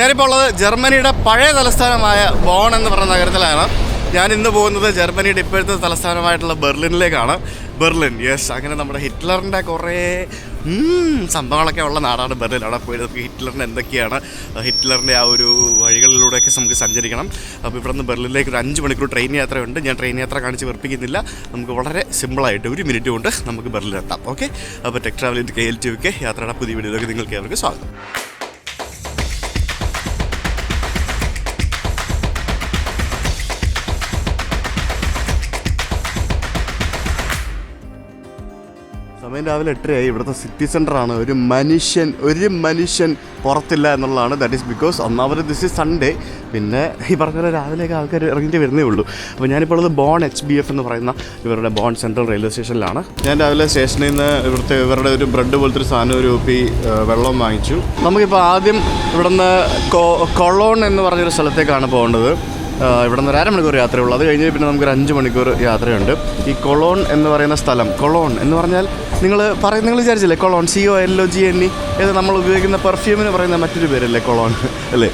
ഞാനിപ്പോൾ ഉള്ളത് ജർമ്മനിയുടെ പഴയ തലസ്ഥാനമായ ബോൺ എന്ന് പറഞ്ഞ നഗരത്തിലാണ്. ഞാൻ ഇന്ന് പോകുന്നത് ജർമ്മനിയുടെ ഇപ്പോഴത്തെ തലസ്ഥാനമായിട്ടുള്ള ബെർലിനിലേക്കാണ്. ബെർലിൻ യെസ് അങ്ങനെ നമ്മുടെ ഹിറ്റ്ലറിന്റെ കുറേ സംഭവങ്ങളൊക്കെ ഉള്ള നാടാണ് ബെർലിൻ. അവിടെ പോയി നമുക്ക് ഹിറ്റ്ലറിന്റെ എന്തൊക്കെയാണ് ഹിറ്റ്ലറിന്റെ ആ ഒരു വഴികളിലൂടെയൊക്കെ നമുക്ക് സഞ്ചരിക്കണം. അപ്പോൾ ഇവിടെ നിന്ന് ബെർലിനിലേക്ക് ഒരു അഞ്ച് മണിക്കൂർ ട്രെയിൻ യാത്രയുണ്ട്. ഞാൻ ട്രെയിൻ യാത്ര കാണിച്ച് വെറുപ്പിക്കുന്നില്ല. നമുക്ക് വളരെ സിമ്പിളായിട്ട് ഒരു മിനിറ്റ് കൊണ്ട് നമുക്ക് ബെർലിൻ എത്താം ഓക്കെ? അപ്പോൾ ടെക് ട്രാവലിന്റെ കെ എൽ ടി വിക്ക് യാത്രയുടെ പുതിയ വീഡിയോയിലേക്ക് നിങ്ങൾക്ക് അവർക്ക് സ്വാഗതം. സമയം രാവിലെ എട്ടരയായി. ഇവിടുത്തെ സിറ്റി സെന്ററാണ് ഒരു മനുഷ്യൻ ഒരു മനുഷ്യൻ പുറത്തില്ല എന്നുള്ളതാണ്. ദാറ്റ് ഈസ് ബിക്കോസ് ഒന്നാമത് ദിസ് ഇസ് സൺഡേ പിന്നെ ഈ പറഞ്ഞ പോലെ രാവിലെയൊക്കെ ആൾക്കാർ ഇറങ്ങിയിട്ട് വരുന്നേ ഉള്ളൂ. അപ്പോൾ ഞാനിപ്പോൾ ഉള്ളത് ബോൺ എച്ച് ബി എഫ് എന്ന് പറയുന്ന ഇവരുടെ ബോൺ സെൻട്രൽ റെയിൽവേ സ്റ്റേഷനിലാണ് ഞാൻ രാവിലെ സ്റ്റേഷനിൽ നിന്ന് ഇവിടുത്തെ ഇവരുടെ ഒരു ബ്രെഡ് പോലത്തെ ഒരു സാധനം ഒരു കുപ്പി വെള്ളം വാങ്ങിച്ചു. നമുക്കിപ്പോൾ ആദ്യം ഇവിടുന്ന് കൊ കൊളോൺ എന്ന് പറഞ്ഞൊരു സ്ഥലത്തേക്കാണ് പോകേണ്ടത്. ഇവിടെ നിന്ന് ഒരു അരമണിക്കൂർ യാത്രയുള്ളൂ. അത് കഴിഞ്ഞ് പിന്നെ നമുക്കൊരു അഞ്ച് മണിക്കൂർ യാത്രയുണ്ട്. ഈ കൊളോൺ എന്ന് പറയുന്ന സ്ഥലം കൊളോൺ എന്ന് പറഞ്ഞാൽ നിങ്ങൾ പറയും നിങ്ങൾ വിചാരിച്ചില്ലേ cologne? C O L O G N E ഇത് നമ്മൾ ഉപയോഗിക്കുന്ന പെർഫ്യൂമിന് പറയുന്ന മറ്റൊരു പേരല്ലേ കൊളോൺ അല്ലേ?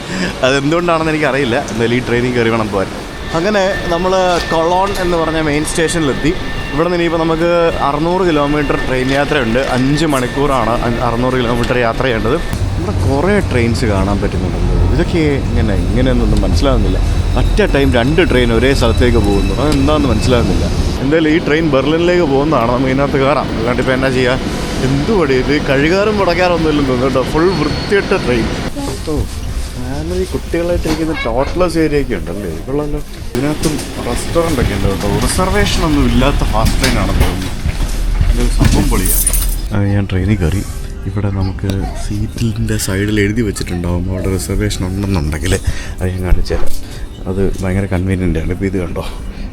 അതെന്തുകൊണ്ടാണെന്ന് എനിക്കറിയില്ല. എന്തായാലും ഈ ട്രെയിനിങ് കയറി വേണം പോകാൻ അങ്ങനെ നമ്മൾ കൊളോൺ എന്ന് പറഞ്ഞ മെയിൻ സ്റ്റേഷനിലെത്തി ഇവിടെ നിന്ന് ഇനിയിപ്പോൾ നമുക്ക് അറുന്നൂറ് കിലോമീറ്റർ ട്രെയിൻ യാത്രയുണ്ട്. അഞ്ച് മണിക്കൂറാണ് അറുന്നൂറ് കിലോമീറ്റർ യാത്ര ചെയ്യേണ്ടത്. ഇവിടെ കുറേ ട്രെയിൻസ് കാണാൻ പറ്റുന്നുണ്ടല്ലോ. ഇതൊക്കെ ഇങ്ങനെ ഇങ്ങനെയൊന്നും മനസ്സിലാകുന്നില്ല. അറ്റ ടൈം രണ്ട് ട്രെയിൻ ഒരേ സ്ഥലത്തേക്ക് പോകുന്നു. അതെന്താണെന്ന് മനസ്സിലാകുന്നില്ല. എന്തായാലും ഈ ട്രെയിൻ ബെർലിനിലേക്ക് പോകുന്നതാണ് നമുക്ക് ഇതിനകത്ത് കയറാം അല്ലാണ്ട് ഇപ്പം എന്നാ ചെയ്യുക എന്തുപടി ഇത്? കഴുകാറും മുടക്കാറൊന്നും ഇല്ലെന്ന് തോന്നുന്നു കേട്ടോ. ഫുൾ വൃത്തിയിട്ട ട്രെയിൻ ഓ ഫാമിലി കുട്ടികളായിട്ടിരിക്കുന്ന ടോട്ട്ലസ് ഏരിയ ഒക്കെ ഉണ്ടല്ലേ? ഇവളല്ലോ ഇതിനകത്തും റെസ്റ്റോറന്റ് ഒക്കെ ഉണ്ട് കേട്ടോ. റിസർവേഷൻ ഒന്നും ഇല്ലാത്ത ഫാസ്റ്റ് ട്രെയിൻ ആണെന്ന് തോന്നുന്നു. സംഭവം പൊളിയാണ് ഞാൻ ട്രെയിനിൽ കയറി ഇവിടെ നമുക്ക് സീറ്റിന്റെ സൈഡിൽ എഴുതി വെച്ചിട്ടുണ്ടാവും. അവിടെ റിസർവേഷൻ ഉണ്ടെന്നുണ്ടെങ്കിൽ അത് ഞാൻ കാണിച്ചു തരാം. അത് ഭയങ്കര കൺവീനിയന്റ് ആണ്. ഇപ്പോൾ ഇത് കണ്ടോ?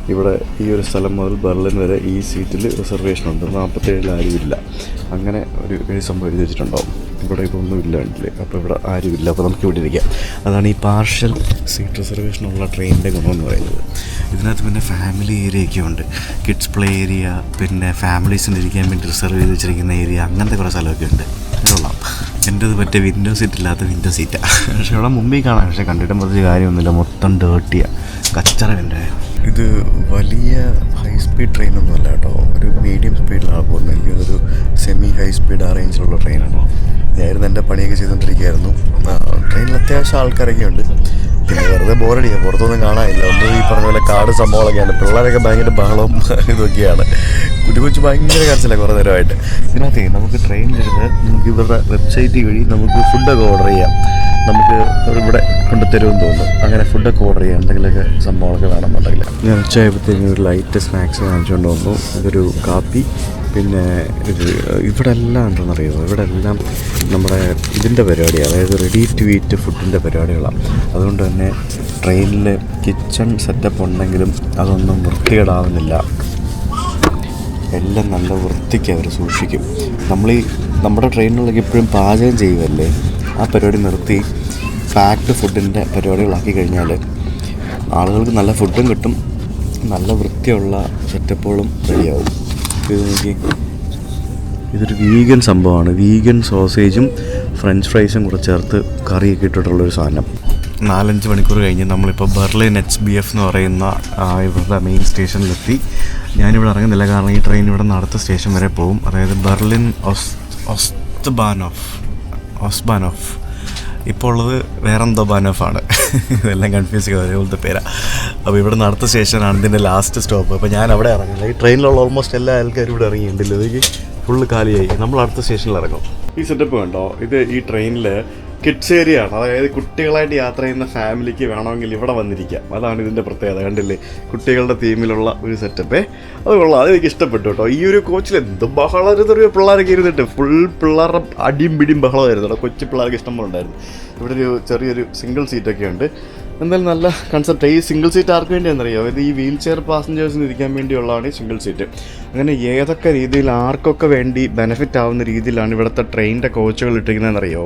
ഇവിടെ ഈ ഒരു സ്ഥലം മുതൽ ബെർലിൻ വരെ ഈ സീറ്റിൽ റിസർവേഷൻ ഉണ്ട്. നാൽപ്പത്തേഴിൽ ആരുമില്ല. അങ്ങനെ ഒരു സംഭവം എഴുതി വെച്ചിട്ടുണ്ടാവും. ഇവിടെ ഇപ്പോൾ ഒന്നും ഇല്ല? ഉണ്ടല്ലേ അപ്പോൾ ഇവിടെ ആരുമില്ല അപ്പോൾ നമുക്ക് ഇവിടെ ഇരിക്കാം. അതാണ് ഈ പാർഷ്യൽ സീറ്റ് റിസർവേഷൻ ഉള്ള ട്രെയിനിന്റെ ഗുണമെന്ന് പറയുന്നത്. ഇതിനകത്ത് പിന്നെ ഫാമിലി ഏരിയയൊക്കെ ഉണ്ട്. കിഡ്സ് പ്ലേ ഏരിയ പിന്നെ ഫാമിലീസിന് ഇരിക്കാൻ വേണ്ടി റിസർവ് ചെയ്ത് വെച്ചിരിക്കുന്ന ഏരിയ അങ്ങനത്തെ കുറേ സ്ഥലമൊക്കെ ഉണ്ട്. കൊള്ളാം. എന്റെത് മറ്റേ വിൻഡോ സീറ്റ് ഇല്ലാത്ത വിൻഡോ സീറ്റാണ് പക്ഷേ ഇവിടെ മുമ്പിൽ കാണാം. പക്ഷേ കണ്ടിട്ടും പറഞ്ഞ കാര്യമൊന്നുമില്ല. മൊത്തം ഡേർട്ടിയാണ് കച്ചറ ഉണ്ട് ഇത് വലിയ ഹൈ സ്പീഡ് ട്രെയിനൊന്നുമല്ല കേട്ടോ. ഒരു മീഡിയം സ്പീഡിലാണ് പോകുന്നത്. എനിക്കൊരു സെമി ഹൈ സ്പീഡ് ആ റേഞ്ചിലുള്ള ട്രെയിനാണ് ഞാനിരുന്ന് എന്റെ പണിയൊക്കെ ചെയ്തുകൊണ്ടിരിക്കുകയായിരുന്നു. ട്രെയിനിൽ അത്യാവശ്യം ആൾക്കാരൊക്കെ ഉണ്ട് പിന്നെ വെറുതെ ബോറടിയാണ് പുറത്തൊന്നും കാണാനില്ല. ഒന്നും ഈ പറഞ്ഞ പോലെ കാട് സംഭവങ്ങളൊക്കെയാണ്. പിള്ളേരൊക്കെ ഭയങ്കര ബഹളവും ഇതൊക്കെയാണ്. കുട്ടി കൊച്ചു ഭയങ്കര കരച്ചില്ല കുറേ നേരമായിട്ട്. ഇതിനകത്ത് നമുക്ക് ട്രെയിനിലിരുന്ന് നമുക്ക് ഇവരുടെ വെബ്സൈറ്റ് വഴി നമുക്ക് ഫുഡൊക്കെ ഓർഡർ ചെയ്യാം. നമുക്ക് ഇവിടെ കൊണ്ടുതരുമെന്ന് തോന്നുന്നു. അങ്ങനെ ഫുഡൊക്കെ ഓർഡർ ചെയ്യാം. എന്തെങ്കിലുമൊക്കെ സംഭവങ്ങളൊക്കെ വേണമെന്നുണ്ടെങ്കിൽ. ഞാൻ ഉച്ചയായപ്പോഴത്തേക്കും ഒരു ലൈറ്റ് സ്നാക്സ് വാങ്ങിച്ചുകൊണ്ട് വന്നു. ഇതൊരു കാപ്പി. പിന്നെ ഇവിടെ എല്ലാം എന്താണെന്നറിയുമോ ഇവിടെ എല്ലാം നമ്മുടെ ഇതിന്റെ പരിപാടി അതായത് റെഡി ടു ഈറ്റ് ഫുഡിന്റെ പരിപാടികളാണ്. അതുകൊണ്ട് തന്നെ ട്രെയിനിൽ കിച്ചൺ സെറ്റപ്പ് ഉണ്ടെങ്കിലും അതൊന്നും വൃത്തികേടാവുന്നില്ല. എല്ലാം നല്ല വൃത്തിക്ക് അവർ സൂക്ഷിക്കും. നമ്മൾ ഈ നമ്മുടെ ട്രെയിനിലൊക്കെ എപ്പോഴും പാചകം ചെയ്യുമല്ലേ ആ പരിപാടി നിർത്തി പാക്ഡ് ഫുഡിന്റെ പരിപാടികളാക്കി കഴിഞ്ഞാൽ ആളുകൾക്ക് നല്ല ഫുഡും കിട്ടും. നല്ല വൃത്തിയുള്ള സെറ്റപ്പുകളും റെഡിയാവും ഇത് നോക്കി ഇതൊരു വീഗൻ സംഭവമാണ്. വീഗൻ സോസേജും ഫ്രഞ്ച് ഫ്രൈസും കൂടെ ചേർത്ത് കറിയൊക്കെ ഇട്ടിട്ടുള്ളൊരു സാധനം. നാലഞ്ച് മണിക്കൂർ കഴിഞ്ഞ് നമ്മളിപ്പോൾ ബെർലിൻ എച്ച് ബി എഫ് എന്ന് പറയുന്ന ഇവരുടെ മെയിൻ സ്റ്റേഷനിലെത്തി ഞാനിവിടെ ഇറങ്ങുന്നില്ല കാരണം ഈ ട്രെയിൻ ഇവിടെ നിന്ന് അടുത്ത സ്റ്റേഷൻ വരെ പോകും. അതായത് ബെർലിൻ ഒസ് ഒസ്ത്ബാനോഫ് ഒസ്ബാനോഫ് ഇപ്പോൾ ഉള്ളത് വേറെന്തോ ബാനോഫാണ്. ഇതെല്ലാം കൺഫ്യൂസ് ചെയ്ത് ഒരേപോലത്തെ പേരാ. അപ്പോൾ ഇവിടെ നിന്ന് അടുത്ത സ്റ്റേഷനാണ് ഇതിന്റെ ലാസ്റ്റ് സ്റ്റോപ്പ് അപ്പോൾ ഞാൻ അവിടെ ഇറങ്ങില്ല ഈ ട്രെയിനിലുള്ള ഓൾമോസ്റ്റ് എല്ലാ ആൾക്കാരും ഇവിടെ ഇറങ്ങിയിട്ടുണ്ടല്ലോ ഇതൊക്കെ ഫുള്ള് കാലിയായി. നമ്മൾ അടുത്ത സ്റ്റേഷനിൽ ഇറങ്ങും. ഈ സെറ്റപ്പ് കണ്ടോ? ഇത് ഈ ട്രെയിനിൽ കിഡ്സ് അതായത് കുട്ടികളായിട്ട് യാത്ര ചെയ്യുന്ന ഫാമിലിക്ക് വേണമെങ്കിൽ ഇവിടെ വന്നിരിക്കാം. അതാണ് ഇതിന്റെ പ്രത്യേകത. കണ്ടില്ലേ? കുട്ടികളുടെ തീമിലുള്ള ഒരു സെറ്റപ്പേ അത് കൊള്ളാം. അത് എനിക്ക് ഇഷ്ടപ്പെട്ടു കേട്ടോ. ഈ ഒരു കോച്ചിൽ എന്ത് ചെറിയ പിള്ളേരൊക്കെ ഇരുന്നിട്ട് ഫുൾ പിള്ളേരുടെ അടിയും പിടിയും ബഹളമായിരുന്നു കേട്ടോ. കൊച്ചു പിള്ളേർക്ക് ഇഷ്ടം പോലെ ഉണ്ടായിരുന്നു. ഇവിടെ ഒരു ചെറിയൊരു സിംഗിൾ സീറ്റൊക്കെ ഉണ്ട്. എന്തായാലും നല്ല കൺസെപ്റ്റ് ഈ സിംഗിൾ സീറ്റ് ആർക്ക് വേണ്ടിയാണെന്നറിയോ? ഇത് ഈ വീൽ ചെയർ പാസഞ്ചേഴ്സിന് ഇരിക്കാൻ വേണ്ടിയുള്ളതാണ് ഈ സിംഗിൾ സീറ്റ് അങ്ങനെ ഏതൊക്കെ രീതിയിൽ ആർക്കൊക്കെ വേണ്ടി ബെനിഫിറ്റ് ആവുന്ന രീതിയിലാണ് ഇവിടുത്തെ ട്രെയിനിന്റെ കോച്ചുകൾ ഇട്ടിരിക്കുന്നതെന്നറിയോ?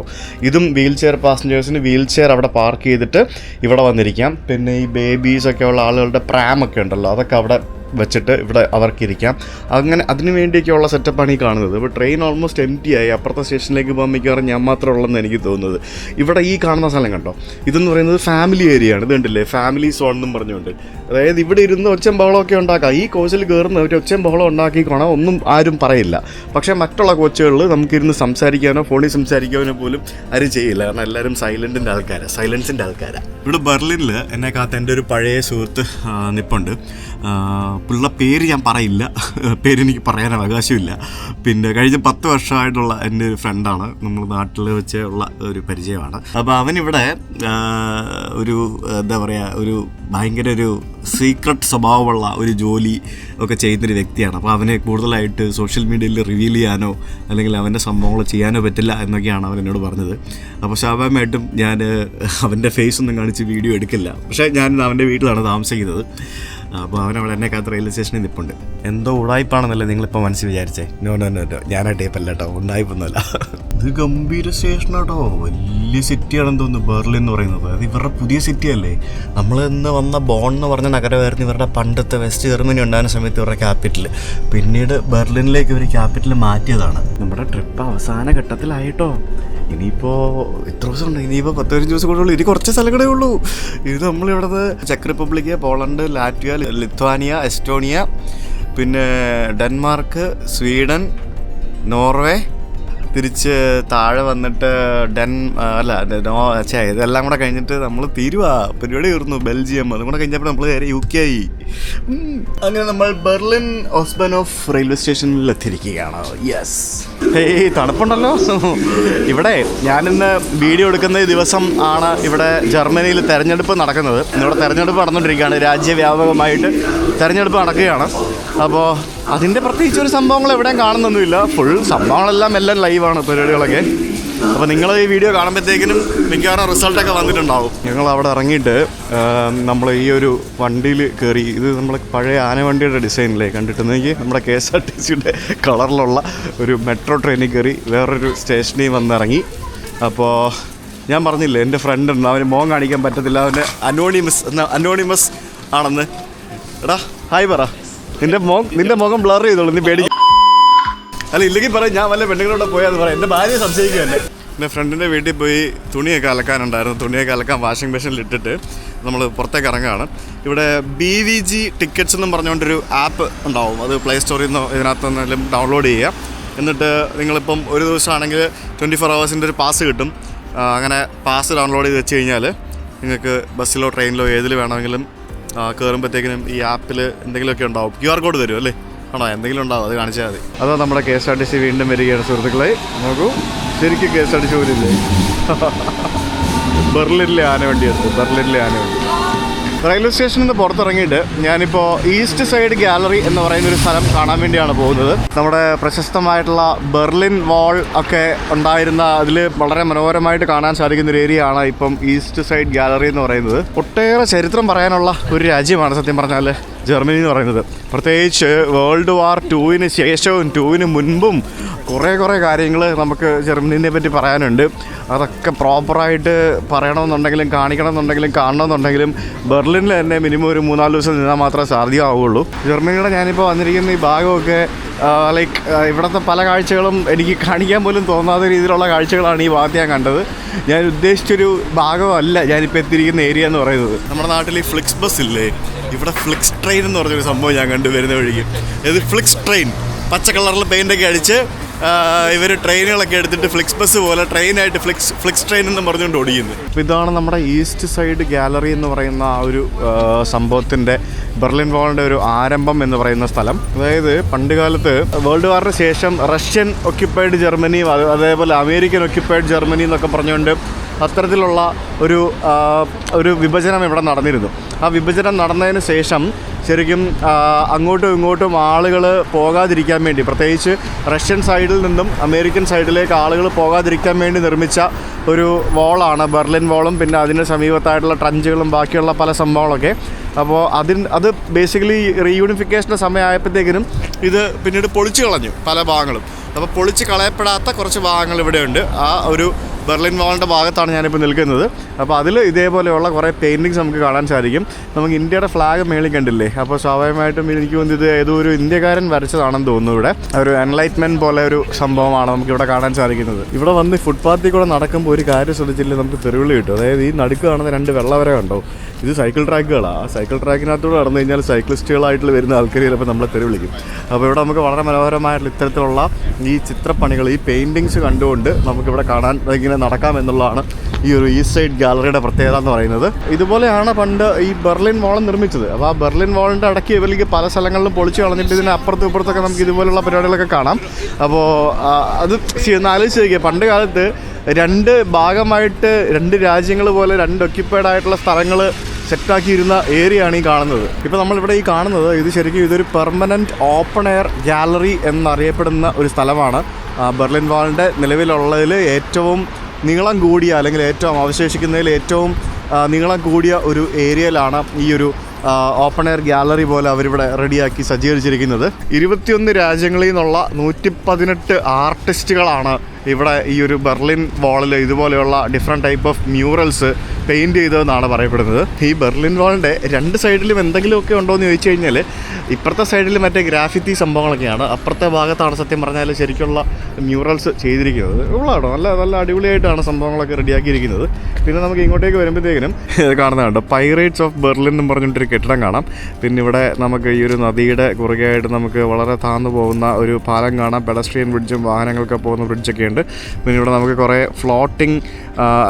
ഇതും വീൽ ചെയർ പാസഞ്ചേഴ്സിന് വീൽ ചെയർ അവിടെ പാർക്ക് ചെയ്തിട്ട് ഇവിടെ വന്നിരിക്കാം. പിന്നെ ഈ ബേബീസൊക്കെ ഉള്ള ആളുകളുടെ പ്രാമൊക്കെ ഉണ്ടല്ലോ അതൊക്കെ അവിടെ വെച്ചിട്ട് ഇവിടെ അവർക്ക് ഇരിക്കാം അങ്ങനെ അതിന് വേണ്ടിയൊക്കെയുള്ള സെറ്റപ്പാണ് ഈ കാണുന്നത്. ഇപ്പോൾ ട്രെയിൻ ഓൾമോസ്റ്റ് എം ടി ആയി. അപ്പുറത്തെ സ്റ്റേഷനിലേക്ക് പോകാൻ മിക്കവാറും ഞാൻ മാത്രമേ ഉള്ളെന്ന് എനിക്ക് തോന്നുന്നത്. ഇവിടെ ഈ കാണുന്ന സ്ഥലം കണ്ടോ? ഇതെന്ന് പറയുന്നത് ഫാമിലി ഏരിയ ആണ്. ഇത് കണ്ടില്ലേ? ഫാമിലി സോൺ എന്നും പറഞ്ഞുകൊണ്ട്. അതായത് ഇവിടെ ഇരുന്ന് ഒച്ചയും ബഹളമൊക്കെ ഉണ്ടാക്കാം. ഈ കോച്ചിൽ കയറുന്ന ഒരു ഒച്ചയും ബഹളം ഉണ്ടാക്കിക്കോണം ഒന്നും ആരും പറയില്ല. പക്ഷേ മറ്റുള്ള കോച്ചുകളിൽ നമുക്കിരുന്ന് സംസാരിക്കാനോ ഫോണിൽ സംസാരിക്കാനോ പോലും ആരും ചെയ്യില്ല. കാരണം എല്ലാവരും സൈലന്റിന്റെ ആൾക്കാരാണ് സൈലൻസിന്റെ ആൾക്കാരാണ് ഇവിടെ ബെർലിനിൽ എന്നെ എന്റെ ഒരു പഴയ സുഹൃത്ത് നിപ്പുണ്ട്. പുള്ള പേര് ഞാൻ പറയില്ല. പേരെനിക്ക് പറയാൻ അവകാശമില്ല. പിന്നെ കഴിഞ്ഞ പത്ത് വർഷമായിട്ടുള്ള എന്റെ ഒരു ഫ്രണ്ടാണ്. നമ്മൾ നാട്ടിൽ വെച്ച് ഉള്ള ഒരു പരിചയമാണ്. അപ്പോൾ അവനിവിടെ ഒരു എന്താ പറയുക ഒരു ഭയങ്കര ഒരു സീക്രട്ട് സ്വഭാവമുള്ള ഒരു ജോലി ഒക്കെ ചെയ്യുന്നൊരു വ്യക്തിയാണ്. അപ്പോൾ അവനെ കൂടുതലായിട്ട് സോഷ്യൽ മീഡിയയിൽ റിവീൽ ചെയ്യാനോ അല്ലെങ്കിൽ അവന്റെ സംഭവങ്ങൾ ചെയ്യാനോ പറ്റില്ല എന്നൊക്കെയാണ് അവൻ എന്നോട് പറഞ്ഞത്. അപ്പോൾ സ്വാഭാവികമായിട്ടും ഞാൻ അവന്റെ ഫേസ് ഒന്നും കാണിച്ച് വീഡിയോ എടുക്കില്ല. പക്ഷേ ഞാൻ അവന്റെ വീട്ടിലാണ് താമസിക്കുന്നത്. അപ്പോൾ അവനവിടെ എന്നെ കാത്ത് റെയിൽവേ സ്റ്റേഷനിൽ നിൽപ്പുണ്ട് എന്തോ ഉടായ്പാണെന്നല്ലേ നിങ്ങളിപ്പോൾ മനസ്സിൽ വിചാരിച്ചേ? നോ നോ നോ നോ ഞാൻ ആ ടേപ്പല്ല കേട്ടോ ഉണ്ടായിപ്പൊന്നുമല്ല. ഇത് ഗംഭീര സ്റ്റേഷൻ കേട്ടോ വലിയ സിറ്റിയാണെന്ന് തോന്നുന്നു ബെർലിൻ എന്ന് പറയുന്നത്. അത് ഇവരുടെ പുതിയ സിറ്റി അല്ലേ? നമ്മൾ ഇന്ന് വന്ന ബോൺ എന്ന് പറഞ്ഞ നഗരമായിരുന്നു ഇവരുടെ പണ്ടത്തെ വെസ്റ്റ് ജർമ്മനി ഉണ്ടായിരുന്ന സമയത്ത് ഇവരുടെ ക്യാപിറ്റൽ പിന്നീട് ബെർലിനിലേക്ക് ഇവർ ക്യാപിറ്റൽ മാറ്റിയതാണ്. നമ്മുടെ ട്രിപ്പ് അവസാന ഘട്ടത്തിലായിട്ടോ. ഇനിയിപ്പോൾ എത്ര ദിവസം ഉണ്ട് ഇനിയിപ്പോൾ പത്ത് പതിനഞ്ച് ദിവസം കൂടുള്ളൂ ഇനി കുറച്ച് സ്ഥലങ്ങളേ ഉള്ളൂ. ഇത് നമ്മളിവിടുന്ന് check Republic Poland Latvia Lithuania Estonia പിന്നെ ഡെൻമാർക്ക് സ്വീഡൻ നോർവേ തിരിച്ച് താഴെ വന്നിട്ട് ഡെൻ അല്ല നോ ഛേ ഇതെല്ലാം കൂടെ കഴിഞ്ഞിട്ട് നമ്മൾ തീരുവാ പരിപാടി തീർന്നു ബെൽജിയം. അതും കൂടെ കഴിഞ്ഞപ്പോൾ നമ്മൾ നേരെ യു കെ ആയി. അങ്ങനെ നമ്മൾ ബെർലിൻ ഓസ്ബൻ ഓഫ് റെയിൽവേ സ്റ്റേഷനിൽ എത്തിയിരിക്കുകയാണ്. യെസ് ഏയ് തണുപ്പുണ്ടല്ലോ. ഇവിടെ ഞാനിന്ന് വീഡിയോ എടുക്കുന്ന ദിവസം ആണ് ഇവിടെ ജർമ്മനിയിൽ തെരഞ്ഞെടുപ്പ് നടക്കുന്നത്. ഇവിടെ തെരഞ്ഞെടുപ്പ് നടന്നുകൊണ്ടിരിക്കുകയാണ്. രാജ്യവ്യാപകമായിട്ട് തെരഞ്ഞെടുപ്പ് നടക്കുകയാണ്. അപ്പോൾ അതിന്റെ പ്രത്യേകിച്ച് ഒരു സംഭവങ്ങൾ എവിടെയും കാണുന്നൊന്നുമില്ല. ഫുൾ സംഭവങ്ങളെല്ലാം എല്ലാം ലൈവാണ് പരിപാടികളൊക്കെ. അപ്പോൾ നിങ്ങൾ ഈ വീഡിയോ കാണുമ്പോഴത്തേക്കിനും മിക്കവാറും റിസൾട്ടൊക്കെ വന്നിട്ടുണ്ടാവും. ഞങ്ങൾ അവിടെ ഇറങ്ങിയിട്ട് നമ്മൾ ഈ ഒരു വണ്ടിയിൽ കയറി ഇത് നമ്മൾ പഴയ ആനവണ്ടിയുടെ ഡിസൈനിലേ കണ്ടിട്ടുണ്ടെങ്കിൽ നമ്മുടെ കെ എസ് ആർ ടി സിയുടെ കളറിലുള്ള ഒരു മെട്രോ ട്രെയിനിൽ കയറി വേറൊരു സ്റ്റേഷനിൽ വന്നിറങ്ങി. അപ്പോൾ ഞാൻ പറഞ്ഞില്ലേ എന്റെ ഫ്രണ്ട് ഉണ്ട്. അവന് മോൻ കാണിക്കാൻ പറ്റത്തില്ല. അവന് അനോണിമസ് അനോണിമസ് ആണെന്ന്. എടാ ഹായ് പറ. നിന്റെ മോ നിന്റെ മുഖം ബ്ലർ ചെയ്തോളൂ നീ പേടിക്കും അല്ല ഇല്ലെങ്കിൽ പറയാം ഞാൻ വല്ല പെണ്ണുങ്ങളോട് പോയാൽ പറയാം എന്റെ ഭാര്യ സംശയിക്കുമല്ലേ എന്റെ ഫ്രണ്ടിന്റെ വീട്ടിൽ പോയി തുണിയൊക്കെ അലക്കാനുണ്ടായിരുന്നു. തുണിയൊക്കെ അലക്കാൻ വാഷിംഗ് മെഷീനിൽ ഇട്ടിട്ട് നമ്മൾ പുറത്തേക്ക് ഇറങ്ങുകയാണ്. ഇവിടെ ബി വി ജി ടിക്കറ്റ്സ് എന്നും പറഞ്ഞുകൊണ്ടൊരു ആപ്പ് ഉണ്ടാവും. അത് പ്ലേ സ്റ്റോറിൽ നിന്നോ ഇതിനകത്ത് നിന്നെല്ലാം ഡൗൺലോഡ് ചെയ്യുക. എന്നിട്ട് നിങ്ങളിപ്പം ഒരു ദിവസമാണെങ്കിൽ ട്വന്റി ഫോർ ഹവേഴ്സിന്റെ ഒരു പാസ് കിട്ടും. അങ്ങനെ പാസ് ഡൗൺലോഡ് ചെയ്ത് വെച്ച് കഴിഞ്ഞാൽ നിങ്ങൾക്ക് ബസ്സിലോ ട്രെയിനിലോ ഏതിൽ വേണമെങ്കിലും കയറുമ്പോഴത്തേക്കിനും ഈ ആപ്പിൽ എന്തെങ്കിലുമൊക്കെ ഉണ്ടാവും. ക്യു ആർ കോഡ് തരും അല്ലേ? ആണോ? എന്തെങ്കിലും ഉണ്ടാവും അത് കാണിച്ചാൽ മതി. അതാ നമ്മുടെ K S R T C വീണ്ടും വരികയാണ് സുഹൃത്തുക്കളെ. നോക്കൂ ശരിക്കും K S R T C പോലില്ലേ ബെർലിനിലെ ആന വേണ്ടി എടുത്തു ബെർലിനിലെ ആന വണ്ടി. റെയിൽവേ സ്റ്റേഷനിൽ നിന്ന് പുറത്തിറങ്ങിയിട്ട് ഞാനിപ്പോൾ ഈസ്റ്റ് സൈഡ് ഗാലറി എന്ന് പറയുന്ന ഒരു സ്ഥലം കാണാൻ വേണ്ടിയാണ് പോകുന്നത്. നമ്മുടെ പ്രശസ്തമായിട്ടുള്ള ബെർലിൻ വാൾ ഒക്കെ ഉണ്ടായിരുന്ന അതിൽ വളരെ മനോഹരമായിട്ട് കാണാൻ സാധിക്കുന്ന ഒരു ഏരിയ ആണ് ഇപ്പം ഈസ്റ്റ് സൈഡ് ഗാലറി എന്ന് പറയുന്നത്. ഒട്ടേറെ ചരിത്രം പറയാനുള്ള ഒരു രാജ്യമാണ് സത്യം പറഞ്ഞാൽ ജർമ്മനി എന്ന് പറയുന്നത്. പ്രത്യേകിച്ച് വേൾഡ് വാർ ടൂവിന് ശേഷവും ടൂവിന് മുൻപും കുറേ കുറേ കാര്യങ്ങൾ നമുക്ക് ജർമ്മനിനെ പറ്റി പറയാനുണ്ട്. അതൊക്കെ പ്രോപ്പറായിട്ട് പറയണമെന്നുണ്ടെങ്കിലും കാണിക്കണമെന്നുണ്ടെങ്കിലും കാണണമെന്നുണ്ടെങ്കിലും ബെർലിനിൽ തന്നെ മിനിമം ഒരു മൂന്നാൽ ദിവസം നിന്നാൽ മാത്രമേ സാധ്യമാവുള്ളൂ ജർമ്മനിയുടെ ഞാനിപ്പോൾ വന്നിരിക്കുന്ന ഈ ഭാഗമൊക്കെ ലൈക്ക് ഇവിടുത്തെ പല കാഴ്ചകളും എനിക്ക് കാണിക്കാൻ പോലും തോന്നാത്ത രീതിയിലുള്ള കാഴ്ചകളാണ് ഈ ഭാഗത്ത് ഞാൻ കണ്ടത്. ഞാൻ ഉദ്ദേശിച്ചൊരു ഭാഗമല്ല ഞാനിപ്പോൾ എത്തിയിരിക്കുന്ന ഏരിയ എന്ന് പറയുന്നത്. നമ്മുടെ നാട്ടിൽ ഈ ഫ്ലിക്സ് ബസ് ഇല്ലേ ഇവിടെ ഫ്ലിക്സ് ട്രെയിൻ എന്ന് പറഞ്ഞൊരു സംഭവം ഞാൻ കണ്ടു വരുന്ന വഴിക്ക്. ഇത് ഫ്ലിക്സ് ട്രെയിൻ പച്ച കളറിൽ പെയിന്റൊക്കെ അടിച്ച് ഇവർ ട്രെയിനുകളൊക്കെ എടുത്തിട്ട് ഫ്ലിക്സ് ബസ് പോലെ ട്രെയിനായിട്ട് ഫ്ലിക്സ് ഫ്ലിക്സ് ട്രെയിൻ എന്ന് പറഞ്ഞുകൊണ്ട് ഓടിക്കുന്നത് അപ്പോൾ ഇതാണ് നമ്മുടെ ഈസ്റ്റ് സൈഡ് ഗാലറി എന്ന് പറയുന്ന ആ ഒരു സംഭവത്തിന്റെ ബെർലിൻ വാളിന്റെ ഒരു ആരംഭം എന്ന് പറയുന്ന സ്ഥലം. അതായത് പണ്ട് കാലത്ത് വേൾഡ് വാറിന് ശേഷം റഷ്യൻ ഒക്യുപ്പൈഡ് ജർമ്മനി അതേപോലെ അമേരിക്കൻ ഒക്യുപ്പൈഡ് ജർമ്മനി എന്നൊക്കെ പറഞ്ഞുകൊണ്ട് അത്തരത്തിലുള്ള ഒരു ഒരു വിഭജനം ഇവിടെ നടന്നിരുന്നു. ആ വിഭജനം നടന്നതിന് ശേഷം ശരിക്കും അങ്ങോട്ടും ഇങ്ങോട്ടും ആളുകൾ പോകാതിരിക്കാൻ വേണ്ടി പ്രത്യേകിച്ച് റഷ്യൻ സൈഡിൽ നിന്നും അമേരിക്കൻ സൈഡിലേക്ക് ആളുകൾ പോകാതിരിക്കാൻ വേണ്ടി നിർമ്മിച്ച ഒരു വോളാണ് ബെർലിൻ വോളും പിന്നെ അതിന് സമീപത്തായിട്ടുള്ള ട്രഞ്ചുകളും ബാക്കിയുള്ള പല സംഭവങ്ങളൊക്കെ. അപ്പോൾ അതിന് അത് ബേസിക്കലി റീയൂണിഫിക്കേഷന്റെ സമയമായപ്പോഴത്തേക്കിനും ഇത് പിന്നീട് പൊളിച്ചു കളഞ്ഞു പല ഭാഗങ്ങളും. അപ്പോൾ പൊളിച്ച് കളയപ്പെടാത്ത കുറച്ച് ഭാഗങ്ങൾ ഇവിടെയുണ്ട്. ആ ഒരു ബെർലിൻ വാളിന്റെ ഭാഗത്താണ് ഞാനിപ്പോൾ നിൽക്കുന്നത്. അപ്പോൾ അതിൽ ഇതേപോലെയുള്ള കുറേ പെയിന്റിങ്സ് നമുക്ക് കാണാൻ സാധിക്കും. നമുക്ക് ഇന്ത്യയുടെ ഫ്ലാഗ് മേളിൽ കണ്ടില്ലേ? അപ്പോൾ സ്വാഭാവികമായിട്ടും എനിക്ക് തോന്നുന്നത് ഇത് ഏതോ ഒരു ഇന്ത്യക്കാരൻ വരച്ചതാണെന്ന് തോന്നുന്നു ഇവിടെ. ഒരു എൻലൈറ്റ്മെന്റ് പോലെ ഒരു സംഭവമാണ് നമുക്ക് ഇവിടെ കാണാൻ സാധിക്കുന്നത്. ഇവിടെ വന്ന് ഫുട്പാത്തിൽ കൂടെ നടക്കുമ്പോൾ ഒരു കാര്യം ശ്രദ്ധിച്ചില്ലേ? നമുക്ക് തെരുവിളി കിട്ടും. അതായത് ഈ നടുക്ക് കാണുന്ന രണ്ട് വെള്ളവര കണ്ടോ? ഇത് സൈക്കിൾ ട്രാക്കുകളാണ് ആ സൈക്കിൾ ട്രാക്കിനകത്തൂടെ നടന്നു കഴിഞ്ഞാൽ സൈക്ലിസ്റ്റുകളായിട്ട് വരുന്ന ആൾക്കാർ ചിലപ്പോൾ നമ്മളെ തെറി വിളിക്കും. അപ്പോൾ ഇവിടെ നമുക്ക് വളരെ മനോഹരമായിട്ടുള്ള ഇത്തരത്തിലുള്ള ഈ ചിത്രപ്പണികൾ ഈ പെയിന്റിങ്സ് കണ്ടുകൊണ്ട് നമുക്കിവിടെ കാണാൻ ഇങ്ങനെ നടക്കാം എന്നുള്ളതാണ് ഈ ഒരു ഈസ്റ്റ് സൈഡ് ഗാലറിയുടെ പ്രത്യേകത എന്ന് പറയുന്നത്. ഇതുപോലെയാണ് പണ്ട് ഈ ബെർലിൻ വാൾ നിർമ്മിച്ചത്. അപ്പോൾ ആ ബെർലിൻ വാളിന്റെ ഇടയ്ക്ക് ഇവർക്ക് പല സ്ഥലങ്ങളിലും പൊളിച്ച് കളഞ്ഞിട്ട് ഇതിന് അപ്പുറത്തും ഇപ്പുറത്തൊക്കെ നമുക്ക് ഇതുപോലുള്ള പരിപാടികളൊക്കെ കാണാം. അപ്പോൾ അത് ആലോചിച്ച് നോക്കിയാൽ പണ്ട് കാലത്ത് രണ്ട് ഭാഗമായിട്ട് രണ്ട് രാജ്യങ്ങൾ പോലെ രണ്ട് ഒക്യുപ്പൈഡ് ആയിട്ടുള്ള സ്ഥലങ്ങൾ സെറ്റാക്കിയിരുന്ന ഏരിയ ആണ് ഈ കാണുന്നത്. ഇപ്പോൾ നമ്മളിവിടെ ഈ കാണുന്നത് ഇത് ശരിക്കും ഇതൊരു പെർമനന്റ് ഓപ്പൺ എയർ ഗാലറി എന്നറിയപ്പെടുന്ന ഒരു സ്ഥലമാണ്. ബെർലിൻ വാളിന്റെ നിലവിലുള്ളതിൽ ഏറ്റവും നീളം കൂടിയ അല്ലെങ്കിൽ ഏറ്റവും അവശേഷിക്കുന്നതിൽ ഏറ്റവും നീളം കൂടിയ ഒരു ഏരിയയിലാണ് ഈ ഒരു ഓപ്പൺ എയർ ഗ്യാലറി പോലെ അവരിവിടെ റെഡിയാക്കി സജ്ജീകരിച്ചിരിക്കുന്നത്. ഇരുപത്തിയൊന്ന് രാജ്യങ്ങളിൽ നിന്നുള്ള നൂറ്റി പതിനെട്ട് ആർട്ടിസ്റ്റുകളാണ് ഇവിടെ ഈ ഒരു ബെർലിൻ വാളിൽ ഇതുപോലെയുള്ള different type of murals paint ചെയ്തതെന്നാണ് പറയപ്പെടുന്നത്. ഈ ബെർലിൻ വാളിന്റെ രണ്ട് സൈഡിലും എന്തെങ്കിലുമൊക്കെ ഉണ്ടോ എന്ന് ചോദിച്ചു കഴിഞ്ഞാൽ ഇപ്പുറത്തെ സൈഡിൽ മറ്റേ ഗ്രാഫിറ്റി സംഭവങ്ങളൊക്കെയാണ്. അപ്പുറത്തെ ഭാഗത്താണ് സത്യം പറഞ്ഞാൽ ശരിക്കുള്ള മ്യൂറൽസ് ചെയ്തിരിക്കുന്നത്. ഉള്ളതാണോ നല്ല നല്ല അടിപൊളിയായിട്ടാണ് സംഭവങ്ങളൊക്കെ റെഡിയാക്കിയിരിക്കുന്നത് പിന്നെ നമുക്ക് ഇങ്ങോട്ടേക്ക് വരുമ്പോഴത്തേക്കിനും കാണുന്നതുണ്ട് പൈറേറ്റ്സ് ഓഫ് ബെർലിൻ എന്ന് പറഞ്ഞിട്ടൊരു കെട്ടിടം കാണാം. പിന്നെ ഇവിടെ നമുക്ക് ഈ ഒരു നദിയുടെ കുറുകെയായിട്ട് നമുക്ക് വളരെ താന്നു പോകുന്ന ഒരു പാലം കാണാം. പെഡസ്ട്രിയൻ ബ്രിഡ്ജും വാഹനങ്ങളൊക്കെ പോകുന്ന ബ്രിഡ്ജൊക്കെ ഉണ്ട് പിന്നെ ഇവിടെ നമുക്ക് കുറേ ഫ്ലോട്ടിംഗ്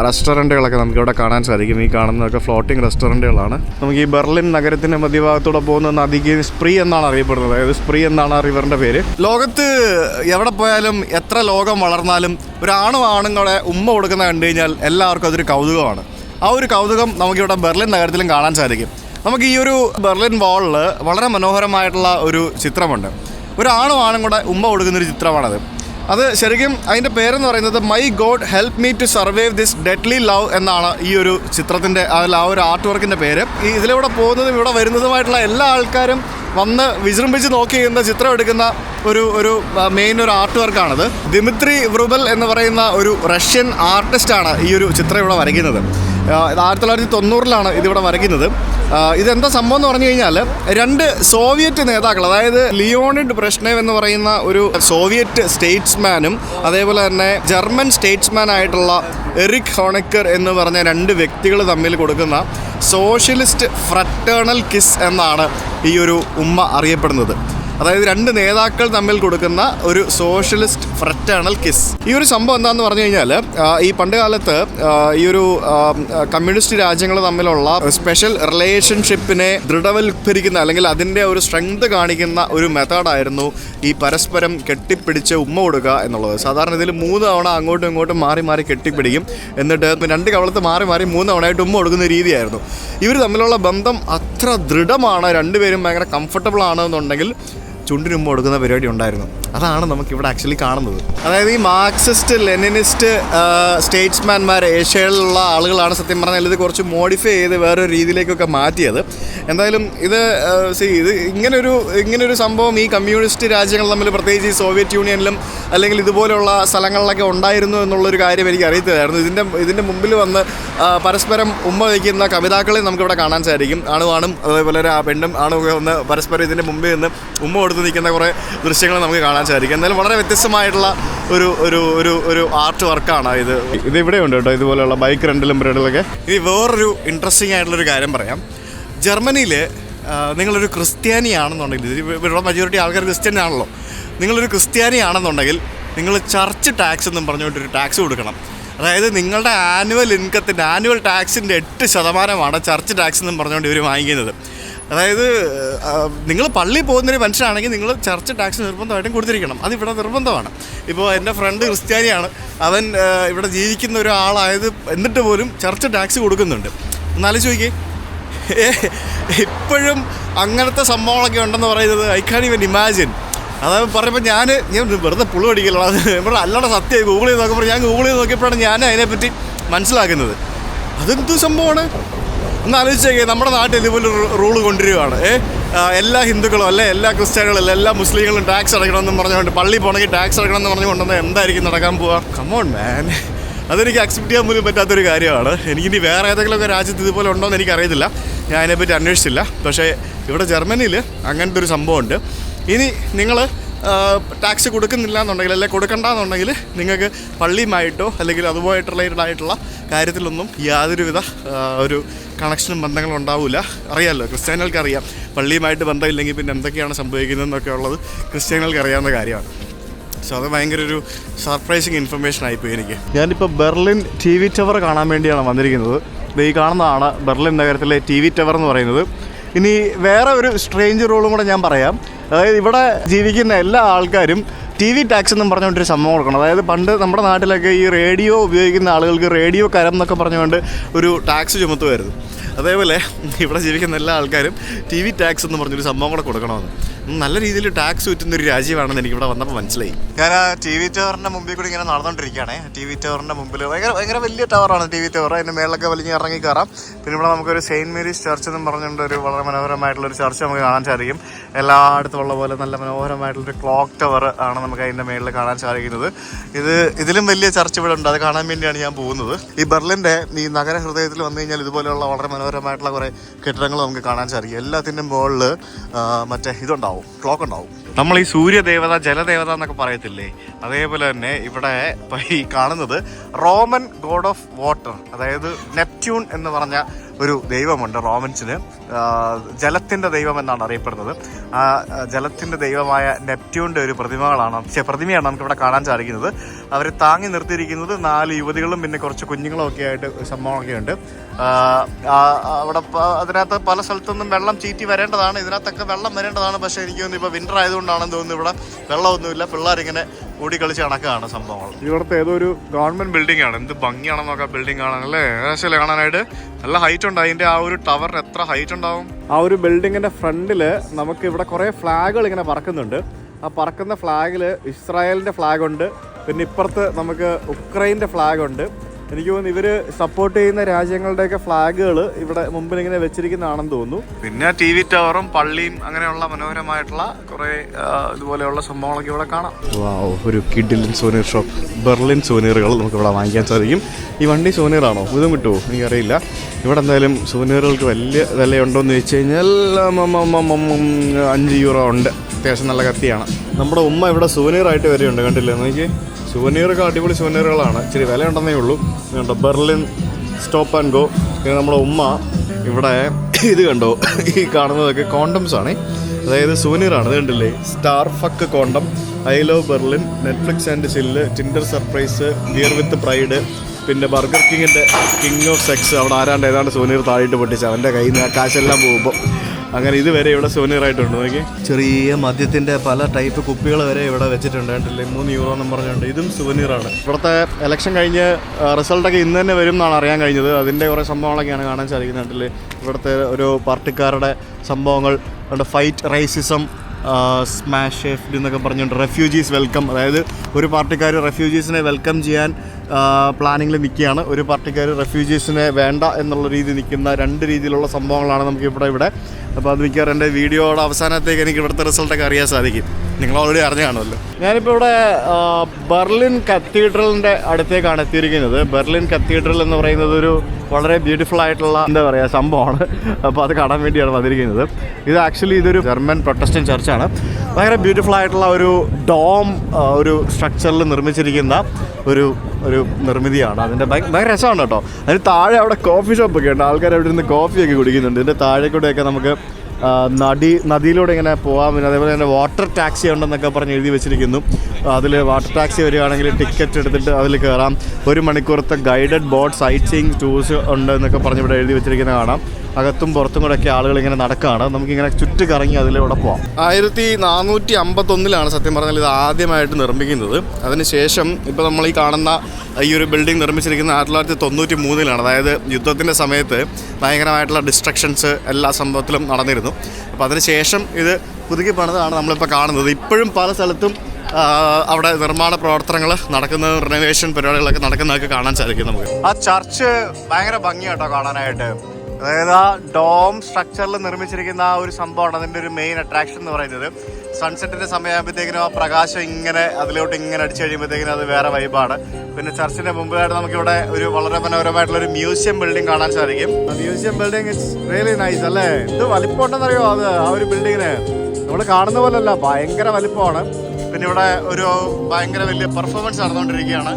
റെസ്റ്റോറന്റുകളൊക്കെ നമുക്ക് ഇവിടെ കാണാൻ സാധിക്കും. ഈ കാണുന്നതൊക്കെ ഫ്ലോട്ടിംഗ് റെസ്റ്റോറന്റുകളാണ് നമുക്ക് ഈ ബെർലിൻ നഗരത്തിന്റെ മധ്യഭാഗത്തൂടെ പോകുന്ന നദിക്ക് സ്പ്രീ എന്നാണ് അറിയപ്പെടുന്നത്. അതായത് സ്പ്രീ എന്നാണ് ആ റിവറിന്റെ പേര്. ലോകത്ത് എവിടെ പോയാലും എത്ര ലോകം വളർന്നാലും ഒരാണും ആണുങ്ങളെ ഉമ്മ കൊടുക്കുന്ന കണ്ടു കഴിഞ്ഞാൽ എല്ലാവർക്കും അതൊരു കൗതുകമാണ്. ആ ഒരു കൗതുകം നമുക്കിവിടെ ബെർലിൻ നഗരത്തിലും കാണാൻ സാധിക്കും. നമുക്ക് ഈ ഒരു ബെർലിൻ വാളിൽ വളരെ മനോഹരമായിട്ടുള്ള ഒരു ചിത്രമുണ്ട്. ഒരു ആണും കൂടെ ഉമ്മ കൊടുക്കുന്നൊരു ചിത്രമാണത്. അത് ശരിക്കും അതിന്റെ പേരെന്ന് പറയുന്നത് my God help me to survive this deadly love എന്നാണ് ഈ ഒരു ചിത്രത്തിന്റെ അതിൽ ആ ഒരു ആർട്ട് വർക്കിന്റെ പേര്. ഈ ഇതിലൂടെ പോകുന്നതും ഇവിടെ വരുന്നതുമായിട്ടുള്ള എല്ലാ ആൾക്കാരും വന്ന് വിജൃംഭിച്ച് നോക്കി ചെയ്യുന്ന ചിത്രം എടുക്കുന്ന ഒരു ഒരു മെയിൻ ഒരു ആർട്ട് വർക്കാണത് ദിമിത്രി വ്രുബൽ എന്ന് പറയുന്ന ഒരു റഷ്യൻ ആർട്ടിസ്റ്റാണ് ഈ ഒരു ചിത്രം ഇവിടെ വരയ്ക്കുന്നത്. ആയിരത്തി തൊള്ളായിരത്തി തൊണ്ണൂറിലാണ് ഇതിവിടെ വരയ്ക്കുന്നത്. ഇതെന്താ സംഭവം എന്ന് പറഞ്ഞു കഴിഞ്ഞാൽ രണ്ട് സോവിയറ്റ് നേതാക്കൾ അതായത് ലിയോണിഡ് ബ്രഷ്നേവ് എന്ന് പറയുന്ന ഒരു സോവിയറ്റ് സ്റ്റേറ്റ്സ്മാനും അതേപോലെ തന്നെ ജർമ്മൻ സ്റ്റേറ്റ്സ്മാൻ ആയിട്ടുള്ള എറിക് ഹോണക്കർ എന്ന് പറഞ്ഞ രണ്ട് വ്യക്തികൾ തമ്മിൽ കൊടുക്കുന്ന സോഷ്യലിസ്റ്റ് ഫ്രട്ടേണൽ കിസ് എന്നാണ് ഈ ഒരു ഉമ്മ അറിയപ്പെടുന്നത്. അതായത് രണ്ട് നേതാക്കൾ തമ്മിൽ കൊടുക്കുന്ന ഒരു സോഷ്യലിസ്റ്റ് ഫ്രറ്റേണൽ കിസ് ഈ ഒരു സംഭവം എന്താണെന്ന് പറഞ്ഞു കഴിഞ്ഞാൽ ഈ പണ്ട് കാലത്ത് ഈ ഒരു കമ്മ്യൂണിസ്റ്റ് രാജ്യങ്ങൾ തമ്മിലുള്ള സ്പെഷ്യൽ റിലേഷൻഷിപ്പിനെ ദൃഢവൽക്കരിക്കുന്ന അല്ലെങ്കിൽ അതിന്റെ ഒരു സ്ട്രെങ്ത് കാണിക്കുന്ന ഒരു മെത്തേഡായിരുന്നു ഈ പരസ്പരം കെട്ടിപ്പിടിച്ച് ഉമ്മ കൊടുക്കുക എന്നുള്ളത്. സാധാരണ ഇതിൽ മൂന്ന് തവണ അങ്ങോട്ടും ഇങ്ങോട്ടും മാറി മാറി കെട്ടിപ്പിടിക്കും. എന്നിട്ട് രണ്ട് കവളത്ത് മാറി മാറി മൂന്ന് തവണയായിട്ട് ഉമ്മ കൊടുക്കുന്ന രീതിയായിരുന്നു. ഇവർ തമ്മിലുള്ള ബന്ധം അത്ര ദൃഢമാണ് രണ്ടുപേരും ഭയങ്കര കംഫർട്ടബിൾ ആണെന്നുണ്ടെങ്കിൽ ചുണ്ടിനുമ്പ് കൊടുക്കുന്ന പരിപാടി ഉണ്ടായിരുന്നു. അതാണ് നമുക്ക് ഇവിടെ ആക്ച്വലി കാണുന്നത്. അതായത് ഈ മാർക്സിസ്റ്റ് ലെനിനിസ്റ്റ് സ്റ്റേറ്റ്സ്മാൻമാർ ഏഷ്യയിലുള്ള ആളുകളാണ് സത്യം പറഞ്ഞാൽ ഇത് കുറച്ച് മോഡിഫൈ ചെയ്ത് വേറൊരു രീതിയിലേക്കൊക്കെ മാറ്റിയത്. എന്തായാലും ഇത് സി ഇത് ഇങ്ങനൊരു ഇങ്ങനൊരു സംഭവം ഈ കമ്മ്യൂണിസ്റ്റ് രാജ്യങ്ങൾ തമ്മിൽ പ്രത്യേകിച്ച് ഈ സോവിയറ്റ് യൂണിയനിലും അല്ലെങ്കിൽ ഇതുപോലെയുള്ള സ്ഥലങ്ങളിലൊക്കെ ഉണ്ടായിരുന്നു എന്നുള്ളൊരു കാര്യം എനിക്ക് അറിയത്തില്ലായിരുന്നു. ഇതിന്റെ ഇതിന്റെ മുമ്പിൽ വന്ന് പരസ്പരം ഉമ്മ വയ്ക്കുന്ന കവിതാക്കളെ നമുക്കിവിടെ കാണാൻ സാധിക്കും. ആണുവാണും അതേപോലെ ആ പെണ്ണും ആണും ഒക്കെ ഒന്ന് പരസ്പരം ഇതിന്റെ മുമ്പിൽ നിന്ന് ഉമ്മ കൊടുത്ത് നിൽക്കുന്ന കുറേ ദൃശ്യങ്ങൾ നമുക്ക് കാണാൻ സാധിക്കും. എന്നാലും വളരെ വ്യത്യസ്തമായിട്ടുള്ള ഒരു ഒരു ഒരു ഒരു ആർട്ട് വർക്കാണ് ഇത്. ഇത് ഇവിടെ ഉണ്ട് കേട്ടോ ഇതുപോലെയുള്ള ബൈക്ക് റെൻഡിലും പരിപാടികളൊക്കെ. ഇനി വേറൊരു ഇൻട്രസ്റ്റിംഗ് ആയിട്ടുള്ളൊരു കാര്യം പറയാം. ജർമ്മനിയിൽ നിങ്ങളൊരു ക്രിസ്ത്യാനിയാണെന്നുണ്ടെങ്കിൽ ഇവിടെ മെജോറിറ്റി ആൾക്കാർ ക്രിസ്ത്യൻ ആണല്ലോ നിങ്ങളൊരു ക്രിസ്ത്യാനിയാണെന്നുണ്ടെങ്കിൽ നിങ്ങൾ ചർച്ച് ടാക്സ് എന്നും പറഞ്ഞുകൊണ്ടൊരു ടാക്സ് കൊടുക്കണം. അതായത് നിങ്ങളുടെ ആനുവൽ ഇൻകത്തിന്റെ ആനുവൽ ടാക്സിന്റെ എട്ട് ശതമാനമാണ് ചർച്ച് ടാക്സ് എന്നും പറഞ്ഞുകൊണ്ട് ഇവർ വാങ്ങിക്കുന്നത്. അതായത് നിങ്ങൾ പള്ളിയിൽ പോകുന്നൊരു മനുഷ്യനാണെങ്കിൽ നിങ്ങൾ ചർച്ച് ടാക്സ് നിർബന്ധമായിട്ടും കൊടുത്തിരിക്കണം. അതിവിടെ നിർബന്ധമാണ്. ഇപ്പോൾ എന്റെ ഫ്രണ്ട് ക്രിസ്ത്യാനിയാണ്. അവൻ ഇവിടെ ജീവിക്കുന്ന ഒരാളായത് എന്നിട്ട് പോലും ചർച്ച് ടാക്സ് കൊടുക്കുന്നുണ്ട്. എന്നാലും ചോദിക്കേ ഇപ്പോഴും അങ്ങനത്തെ സംഭവങ്ങളൊക്കെ ഉണ്ടെന്ന് പറയുന്നത് ഐ കാൻ ഇവൻ ഇമാജിൻ അതായത് പറയുമ്പോൾ ഞാൻ ഞാൻ വെറുതെ പുളു അടിക്കലാണ് അത് ഇവിടെ അല്ലാതെ സത്യം ഗൂഗിൾ ചെയ്ത് നോക്കുമ്പോൾ ഞാൻ ഗൂഗിൾ ചെയ്ത് നോക്കിയപ്പോഴാണ് ഞാൻ അതിനെപ്പറ്റി മനസ്സിലാക്കുന്നത്. അതെന്തു സംഭവമാണ്? ഒന്ന് ആലോചിച്ചേക്കെ നമ്മുടെ നാട്ടിൽ ഇതുപോലെ റൂൾ കൊണ്ടുവരികയാണ്. എല്ലാ ഹിന്ദുക്കളും അല്ലെ എല്ലാ ക്രിസ്ത്യാനികളും അല്ല എല്ലാ മുസ്ലിങ്ങളും ടാക്സ് അടയ്ക്കണമെന്ന് പറഞ്ഞുകൊണ്ട് പള്ളി പോകണമെങ്കിൽ ടാക്സ് അടയ്ക്കണമെന്ന് പറഞ്ഞുകൊണ്ടെന്ന് എന്തായിരിക്കും നടക്കാൻ പോവാ? കമോൺ മാൻ അതെനിക്ക് അക്സെപ്റ്റ് ചെയ്യാൻ പോലും പറ്റാത്തൊരു കാര്യമാണ്. എനിക്ക് എനിക്കിനി വേറെ ഏതെങ്കിലുമൊക്കെ രാജ്യത്ത് ഇതുപോലെ ഉണ്ടോ എന്ന് എനിക്കറിയത്തില്ല. ഞാൻ അതിനെപ്പറ്റി അന്വേഷിച്ചില്ല. പക്ഷേ ഇവിടെ ജർമ്മനിയിൽ അങ്ങനത്തെ ഒരു സംഭവമുണ്ട്. ഇനി നിങ്ങൾ ടാക്സ് കൊടുക്കുന്നില്ല എന്നുണ്ടെങ്കിൽ അല്ലെങ്കിൽ കൊടുക്കണ്ടെന്നുണ്ടെങ്കിൽ നിങ്ങൾക്ക് പള്ളിയുമായിട്ടോ അല്ലെങ്കിൽ അതുപോലെ റിലേറ്റഡ് ആയിട്ടുള്ള കാര്യത്തിലൊന്നും യാതൊരുവിധ ഒരു കണക്ഷനും ബന്ധങ്ങളും ഉണ്ടാവില്ല അറിയാമല്ലോ ക്രിസ്ത്യാനികൾക്ക് അറിയാം. പള്ളിയുമായിട്ട് ബന്ധമില്ലെങ്കിൽ പിന്നെ എന്തൊക്കെയാണ് സംഭവിക്കുന്നതെന്നൊക്കെ ഉള്ളത് ക്രിസ്ത്യാനികൾക്ക് അറിയാവുന്ന കാര്യമാണ്. സോ അത് ഭയങ്കര ഒരു സർപ്രൈസിങ് ഇൻഫർമേഷൻ ആയിപ്പോയി എനിക്ക്. ഞാനിപ്പോൾ ബെർലിൻ ടി വി ടവർ കാണാൻ വേണ്ടിയാണ് വന്നിരിക്കുന്നത്. ഈ കാണുന്നതാണ് ബെർലിൻ നഗരത്തിലെ ടി വി ടവർ എന്ന് പറയുന്നത്. ഇനി വേറെ ഒരു സ്ട്രേഞ്ച് റൂളും കൂടെ ഞാൻ പറയാം. അതായത് ഇവിടെ ജീവിക്കുന്ന എല്ലാ ആൾക്കാരും ടി വി ടാക്സ് എന്നും പറഞ്ഞുകൊണ്ടൊരു സംഭവം കൊടുക്കണം. അതായത് പണ്ട് നമ്മുടെ നാട്ടിലൊക്കെ ഈ റേഡിയോ ഉപയോഗിക്കുന്ന ആളുകൾക്ക് റേഡിയോ കരം എന്നൊക്കെ പറഞ്ഞുകൊണ്ട് ഒരു ടാക്സ് ചുമത്തുമായിരുന്നു. അതേപോലെ ഇവിടെ ജീവിക്കുന്ന എല്ലാ ആൾക്കാരും ടി വി ടാക്സ് എന്ന് പറഞ്ഞൊരു സംഭവം കൂടെ കൊടുക്കണമെന്ന്. നല്ല രീതിയിൽ ടാക്സ് വിറ്റുന്ന ഒരു രാജ്യമാണെന്ന് എനിക്ക് ഇവിടെ വന്നപ്പോൾ മനസ്സിലായി. ഞാൻ ആ ടി വി ടവറിന്റെ മുമ്പിൽ കൂടി ഇങ്ങനെ നടന്നുകൊണ്ടിരിക്കുകയാണ് ടി വി ടവറിന്റെ മുമ്പിൽ ഭയങ്കര ഭയങ്കര വലിയ ടവറാണ് ടി വി ടവർ അതിന്റെ മേളിലൊക്കെ വലിഞ്ഞ് ഇറങ്ങി കയറാം. പിന്നെ ഇവിടെ നമുക്കൊരു സെയിന്റ് മേരീസ് ചർച്ച് എന്ന് പറഞ്ഞുകൊണ്ട് ഒരു വളരെ മനോഹരമായിട്ടുള്ള ഒരു ചർച്ച് നമുക്ക് കാണാൻ സാധിക്കും. എല്ലായിടത്തും ഉള്ള പോലെ നല്ല മനോഹരമായിട്ടുള്ളൊരു ക്ലോക്ക് ടവർ ആണ് നമുക്ക് അതിന്റെ മേളിൽ കാണാൻ സാധിക്കുന്നത്. ഇത് ഇതിലും വലിയ ചർച്ച് ഇവിടെ ഉണ്ട്. അത് കാണാൻ വേണ്ടിയാണ് ഞാൻ പോകുന്നത്. ഈ ബെർലിന്റെ ഈ നഗര ഹൃദയത്തിൽ വന്നു കഴിഞ്ഞാൽ ഇതുപോലെയുള്ള വളരെ മനോഹരമായിട്ടുള്ള കുറേ കെട്ടിടങ്ങൾ നമുക്ക് കാണാൻ സാധിക്കും. എല്ലാത്തിന്റെ മുകളിൽ മറ്റേ ഇതുണ്ടാവും. ക്ലോക്ക് ഉണ്ടാവും. നമ്മൾ ഈ സൂര്യദേവത ജലദേവത എന്നൊക്കെ പറയത്തില്ലേ? അതേപോലെ തന്നെ ഇവിടെ ഈ കാണുന്നത് റോമൻ ഗോഡ് ഓഫ് വാട്ടർ അതായത് നെപ്റ്റ്യൂൺ എന്ന് പറഞ്ഞ ഒരു ദൈവമുണ്ട് റോമൻസിന്. ജലത്തിന്റെ ദൈവം എന്നാണ് അറിയപ്പെടുന്നത്. ആ ജലത്തിന്റെ ദൈവമായ നെപ്റ്റ്യൂണിന്റെ ഒരു പ്രതിമകളാണ്. പക്ഷേ പ്രതിമയാണ് നമുക്കിവിടെ കാണാൻ സാധിക്കുന്നത്. അവരെ താങ്ങി നിർത്തിയിരിക്കുന്നത് നാല് യുവതികളും പിന്നെ കുറച്ച് കുഞ്ഞുങ്ങളും ഒക്കെ ആയിട്ട് സംഭവമൊക്കെ ഉണ്ട്. അവിടെ അതിനകത്ത് പല സ്ഥലത്തുനിന്നും വെള്ളം ചീറ്റി വരേണ്ടതാണ്. ഇതിനകത്തൊക്കെ വെള്ളം വരേണ്ടതാണ്. പക്ഷേ എനിക്ക് തോന്നുന്നു ഇപ്പോൾ വിന്റർ ആയതുകൊണ്ടാണെന്ന് തോന്നുന്നു ഇവിടെ വെള്ളമൊന്നുമില്ല. പിള്ളേരിങ്ങനെ ഓടി കണക്കാണ് നടക്കുകയാണ് സംഭവങ്ങൾ. ഇവിടുത്തെ ഏതോ ഒരു ഗവൺമെന്റ് ബിൽഡിംഗ് ആണ് എന്ത് ഭംഗിയാണെന്നൊക്കെ ബിൽഡിംഗ് കാണാനല്ലേ ഏകദേശം കാണാനായിട്ട്? നല്ല ഹൈറ്റ് ഉണ്ട് അതിന്റെ. ആ ഒരു ടവറിന് എത്ര ഹൈറ്റ് ഉണ്ടാവും? ആ ഒരു ബിൽഡിങ്ങിന്റെ ഫ്രണ്ടിൽ നമുക്ക് ഇവിടെ കുറെ ഫ്ലാഗുകൾ ഇങ്ങനെ പറക്കുന്നുണ്ട്. ആ പറക്കുന്ന ഫ്ലാഗിൽ ഇസ്രായേലിന്റെ ഫ്ലാഗ് ഉണ്ട്. പിന്നെ ഇപ്പുറത്ത് നമുക്ക് ഉക്രൈന്റെ ഫ്ലാഗ് ഉണ്ട്. എനിക്ക് തോന്നുന്നു ഇവർ സപ്പോർട്ട് ചെയ്യുന്ന രാജ്യങ്ങളുടെയൊക്കെ ഫ്ലാഗുകൾ ഇവിടെ മുമ്പിൽ ഇങ്ങനെ വെച്ചിരിക്കുന്നതാണെന്ന് തോന്നുന്നു. പിന്നെ ടി വി ടവറും പള്ളിയും അങ്ങനെയുള്ള മനോഹരമായിട്ടുള്ള കുറെ ഇതുപോലെയുള്ള സംഭവങ്ങളൊക്കെ ഇവിടെ കാണാം. വാവ് ഒരു കിഡിലിൻ സോനീർ ഷോപ്പ് ബെർലിൻ സോനീറുകൾ നമുക്ക് ഇവിടെ വാങ്ങിക്കാൻ സാധിക്കും. ഈ വണ്ടി സോനീറാണോ ഇതും കിട്ടുമോ എനിക്കറിയില്ല. ഇവിടെ എന്തായാലും സോനീറുകൾക്ക് വലിയ വിലയുണ്ടോ എന്ന് ചോദിച്ചു കഴിഞ്ഞാൽ അഞ്ച് യൂറോ ഉണ്ട്. അത്യാവശ്യം നല്ല കത്തിയാണ്. നമ്മുടെ ഉമ്മ ഇവിടെ സൂനിയറായിട്ട് വരെയുണ്ട് കണ്ടില്ലേ? നോക്കി സുവനീറൊക്കെ അടിപൊളി സുവനീറുകളാണ് ഇച്ചിരി വില ഉണ്ടെന്നേ ഉള്ളൂ. കണ്ടോ ബെർലിൻ സ്റ്റോപ്പ് ആൻഡ് ഗോ പിന്നെ നമ്മുടെ ഉമ്മ ഇവിടെ ഇത് കണ്ടോ? ഈ കാണുന്നതൊക്കെ കോണ്ടംസ് ആണ്. അതായത് സുവനീറാണ് ഇത് കണ്ടില്ലേ? Star fuck condom I love Berlin Netflix and chill Tinder surprise beer with pride പിന്നെ ബർഗർ കിങ്ങിന്റെ കിങ് ഓഫ് സെക്സ് അവിടെ ആരാണ്ട് ഏതാണ്ട് സുവനീർ താഴിട്ട് പൊട്ടിച്ച് അവന്റെ കയ്യിൽ നിന്ന് കാശെല്ലാം പോകുമ്പോൾ അങ്ങനെ ഇതുവരെ ഇവിടെ സോനിയറായിട്ടുണ്ട് നോക്കി? ചെറിയ മദ്യത്തിന്റെ പല ടൈപ്പ് കുപ്പികൾ വരെ ഇവിടെ വെച്ചിട്ടുണ്ട്. കണ്ടില്ലേ? മൂന്ന് യൂറോ എന്ന് പറഞ്ഞുകൊണ്ട്. ഇതും സുവനീറാണ് ഇവിടുത്തെ ഇലക്ഷൻ കഴിഞ്ഞ് റിസൾട്ടൊക്കെ ഇന്ന് തന്നെ വരും എന്നാണ് അറിയാൻ കഴിഞ്ഞത്. അതിന്റെ കുറേ സംഭവങ്ങളൊക്കെയാണ് കാണാൻ സാധിക്കുന്നത്. കണ്ടില്ലേ? ഇവിടുത്തെ ഒരു പാർട്ടിക്കാരുടെ സംഭവങ്ങൾ. ഫൈറ്റ് റൈസിസം സ്മാഷ് എഫ് എന്നൊക്കെ പറഞ്ഞുകൊണ്ട് റെഫ്യൂജീസ് വെൽക്കം അതായത് ഒരു പാർട്ടിക്കാർ റെഫ്യൂജീസിനെ വെൽക്കം ചെയ്യാൻ പ്ലാനിങ്ങിൽ നിൽക്കുകയാണ്. ഒരു പാർട്ടിക്കാർ റെഫ്യൂജീസിനെ വേണ്ട എന്നുള്ള രീതി നിൽക്കുന്ന രണ്ട് രീതിയിലുള്ള സംഭവങ്ങളാണ് നമുക്ക് ഇവിടെ ഇവിടെ. അപ്പോൾ അത് മിക്കവാറും എന്റെ വീഡിയോയുടെ അവസാനത്തേക്ക് എനിക്ക് ഇവിടുത്തെ റിസൾട്ടൊക്കെ അറിയാൻ സാധിക്കും. നിങ്ങൾ ഓൾറെഡി അറിഞ്ഞു കാണുമല്ലോ. ഞാനിപ്പോൾ ഇവിടെ ബെർലിൻ കത്തീഡ്രലിന്റെ അടുത്തേക്കാണ് എത്തിയിരിക്കുന്നത്. ബെർലിൻ കത്തീഡ്രൽ എന്ന് പറയുന്നത് ഒരു വളരെ ബ്യൂട്ടിഫുൾ ആയിട്ടുള്ള എന്താ പറയുക സംഭവമാണ്. അപ്പോൾ അത് കാണാൻ വേണ്ടിയാണ് വന്നിരിക്കുന്നത്. ഇത് ആക്ച്വലി ഇതൊരു ജർമ്മൻ പ്രൊട്ടസ്റ്റൻ ചർച്ചാണ് ഭയങ്കര ബ്യൂട്ടിഫുൾ ആയിട്ടുള്ള ഒരു ഡോം ഒരു സ്ട്രക്ചറിൽ നിർമ്മിച്ചിരിക്കുന്ന ഒരു ഒരു നിർമ്മിതിയാണ്. അതിന്റെ ഭയ- ഭയങ്കര രസമാണ് കേട്ടോ. അതിന് താഴെ അവിടെ കോഫി ഷോപ്പൊക്കെ ഉണ്ട്. ആൾക്കാർ അവിടെ ഇരുന്ന് കോഫിയൊക്കെ കുടിക്കുന്നുണ്ട്. ഇതിന്റെ താഴെ കൂടെയൊക്കെ നമുക്ക് നടി നദി നദിയിലൂടെ ഇങ്ങനെ പോകാം പിന്നെ അതേപോലെ തന്നെ വാട്ടർ ടാക്സി ഉണ്ടെന്നൊക്കെ പറഞ്ഞ് എഴുതി വെച്ചിരിക്കുന്നു. അതിൽ വാട്ടർ ടാക്സി വരികയാണെങ്കിൽ ടിക്കറ്റ് എടുത്തിട്ട് അതിൽ കയറാം ഒരു മണിക്കൂറത്തെ guided boat sight seeing tours ഉണ്ട് എന്നൊക്കെ പറഞ്ഞ് ഇവിടെ എഴുതി വെച്ചിരിക്കുന്നത് കാണാം. അകത്തും പുറത്തും കൂടെയൊക്കെ ആളുകൾ ഇങ്ങനെ നടക്കുകയാണ് നമുക്കിങ്ങനെ ഇങ്ങനെ കറങ്ങി അതിലൂടെ പോവാം. ആയിരത്തി നാനൂറ്റി അമ്പത്തൊന്നിലാണ് സത്യം പറഞ്ഞാൽ ഇത് ആദ്യമായിട്ട് നിർമ്മിക്കുന്നത്. അതിനുശേഷം ഇപ്പോൾ നമ്മൾ ഈ കാണുന്ന ഈ ഒരു ബിൽഡിംഗ് നിർമ്മിച്ചിരിക്കുന്നത് ആയിരത്തി തൊള്ളായിരത്തി തൊണ്ണൂറ്റി മൂന്നിലാണ് അതായത് യുദ്ധത്തിന്റെ സമയത്ത് ഭയങ്കരമായിട്ടുള്ള ഡിസ്ട്രക്ഷൻസ് എല്ലാ സംഭവത്തിലും നടന്നിരുന്നു. അപ്പോൾ അതിനുശേഷം ഇത് പുതുക്കി പണിതാണ് നമ്മളിപ്പോൾ കാണുന്നത്. ഇപ്പോഴും പല സ്ഥലത്തും അവിടെ നിർമ്മാണ പ്രവർത്തനങ്ങൾ നടക്കുന്ന റിനോവേഷൻ പരിപാടികളൊക്കെ നടക്കുന്നതൊക്കെ കാണാൻ സാധിക്കും നമുക്ക്. ആ ചർച്ച് ഭയങ്കര ഭംഗിയാട്ടോ കാണാനായിട്ട്. അതായത് ആ ഡോം സ്ട്രക്ചറിൽ നിർമ്മിച്ചിരിക്കുന്ന ആ ഒരു സംഭവമാണ് അതിന്റെ ഒരു മെയിൻ അട്രാക്ഷൻ എന്ന് പറയുന്നത്. സൺസെറ്റിന്റെ സമയമാകുമ്പോഴത്തേക്കിനും ആ പ്രകാശം ഇങ്ങനെ അതിലോട്ട് ഇങ്ങനെ അടിച്ചു കഴിയുമ്പോഴത്തേക്കിനും അത് വേറെ വൈബാണ് പിന്നെ ചർച്ചിന്റെ മുമ്പിലായിട്ട് നമുക്കിവിടെ ഒരു വളരെ മനോഹരമായിട്ടുള്ള ഒരു മ്യൂസിയം ബിൽഡിംഗ് കാണാൻ സാധിക്കും. Museum building it's really nice അല്ലേ? എന്ത് വലിപ്പമുണ്ടെന്നറിയോ അത് ആ ഒരു ബിൽഡിങ്ങിന് നമ്മൾ കാണുന്ന പോലല്ല ഭയങ്കര വലിപ്പമാണ്. പിന്നെ ഇവിടെ ഒരു ഭയങ്കര വലിയ പെർഫോമൻസ് നടന്നുകൊണ്ടിരിക്കുകയാണ്.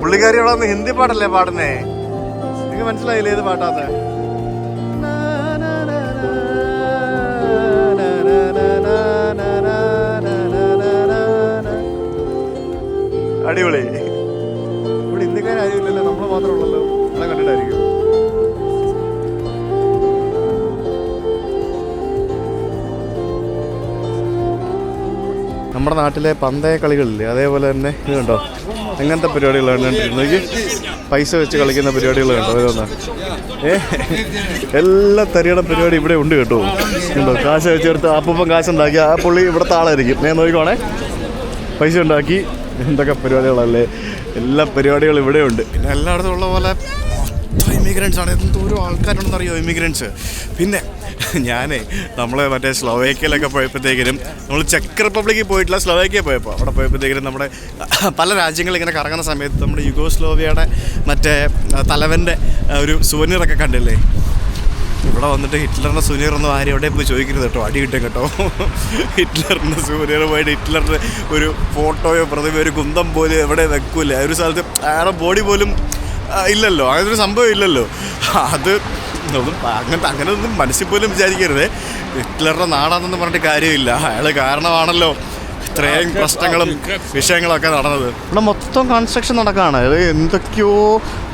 പുള്ളിക്കാരി അവിടെ ഹിന്ദി പാട്ടല്ലേ പാടുന്നേ? നിങ്ങൾക്ക് മനസ്സിലായില്ലേ ഏത് പാട്ടാന്ന് അടിപൊളി. നമ്മുടെ നാട്ടിലെ പന്തയ കളികളില്ലേ അതേപോലെ തന്നെ ഇത് കണ്ടോ? അങ്ങനത്തെ പരിപാടികളാണ് കണ്ടിരുന്നത്? പൈസ വെച്ച് കളിക്കുന്ന പരിപാടികൾ കണ്ടോ? ഓരോന്ന്. ഏ? എല്ലാ തരിയുടെ പരിപാടി ഇവിടെ ഉണ്ട് കേട്ടോ. ഉണ്ടോ കാശ് വെച്ചെടുത്ത് അപ്പം കാശ് ഉണ്ടാക്കി ആ പുള്ളി ഇവിടുത്തെ ആളായിരിക്കും. ഞാൻ നോക്കിക്കോണേ. പൈസ ഉണ്ടാക്കി. എന്തൊക്കെ പരിപാടികളല്ലേ? എല്ലാ പരിപാടികളും ഇവിടെ ഉണ്ട്. പിന്നെ എല്ലായിടത്തും ഉള്ള പോലെ ഇമിഗ്രൻസ് ആണ്. എന്തോരോ ആൾക്കാരുണ്ടെന്ന് അറിയോ ഇമിഗ്രൻസ് പിന്നെ ഞാനേ നമ്മൾ മറ്റേ സ്ലോവേക്കിയയിലൊക്കെ പോയപ്പോഴത്തേക്കിനും നമ്മൾ ചെക്ക് റിപ്പബ്ലിക്കിൽ പോയിട്ടില്ല സ്ലോവേക്കിയ പോയപ്പോൾ അവിടെ പോയപ്പോഴത്തേക്കിനും നമ്മുടെ പല രാജ്യങ്ങളിൽ ഇങ്ങനെ കറങ്ങുന്ന സമയത്ത് നമ്മുടെ യുഗോസ്ലോവിയയുടെ മറ്റേ തലവന്റെ ഒരു സുവനീറൊക്കെ കണ്ടില്ലേ? ഇവിടെ വന്നിട്ട് ഹിറ്റ്ലറിന്റെ സുനീർ ഒന്നും ആരും എവിടെ പോയി ചോദിക്കരുത് കേട്ടോ അടി കിട്ടും കേട്ടോ. ഹിറ്റ്ലറിന്റെ സുനീർ പോയിട്ട് ഹിറ്റ്ലറിന്റെ ഒരു ഫോട്ടോയോ പ്രതിമയോ ഒരു കുന്തം പോലും എവിടെ വെക്കൂല. ഒരു സ്ഥലത്ത് ആരുടെ ബോഡി പോലും ഇല്ലല്ലോ. അങ്ങനത്തെ ഒരു സംഭവം ഇല്ലല്ലോ. അത് ഒന്നും അങ്ങനത്തെ അങ്ങനെ ഒന്നും മനസ്സിൽ പോലും വിചാരിക്കരുത്. ഹിറ്റ്ലറുടെ നാടാണെന്നൊന്നും പറഞ്ഞിട്ട് കാര്യമില്ല. അയാൾ കാരണമാണല്ലോ ഇത്രയും പ്രശ്നങ്ങളും വിഷയങ്ങളൊക്കെ നടന്നത്. ഇവിടെ മൊത്തം കൺസ്ട്രക്ഷൻ നടക്കുകയാണ് അത് എന്തൊക്കെയോ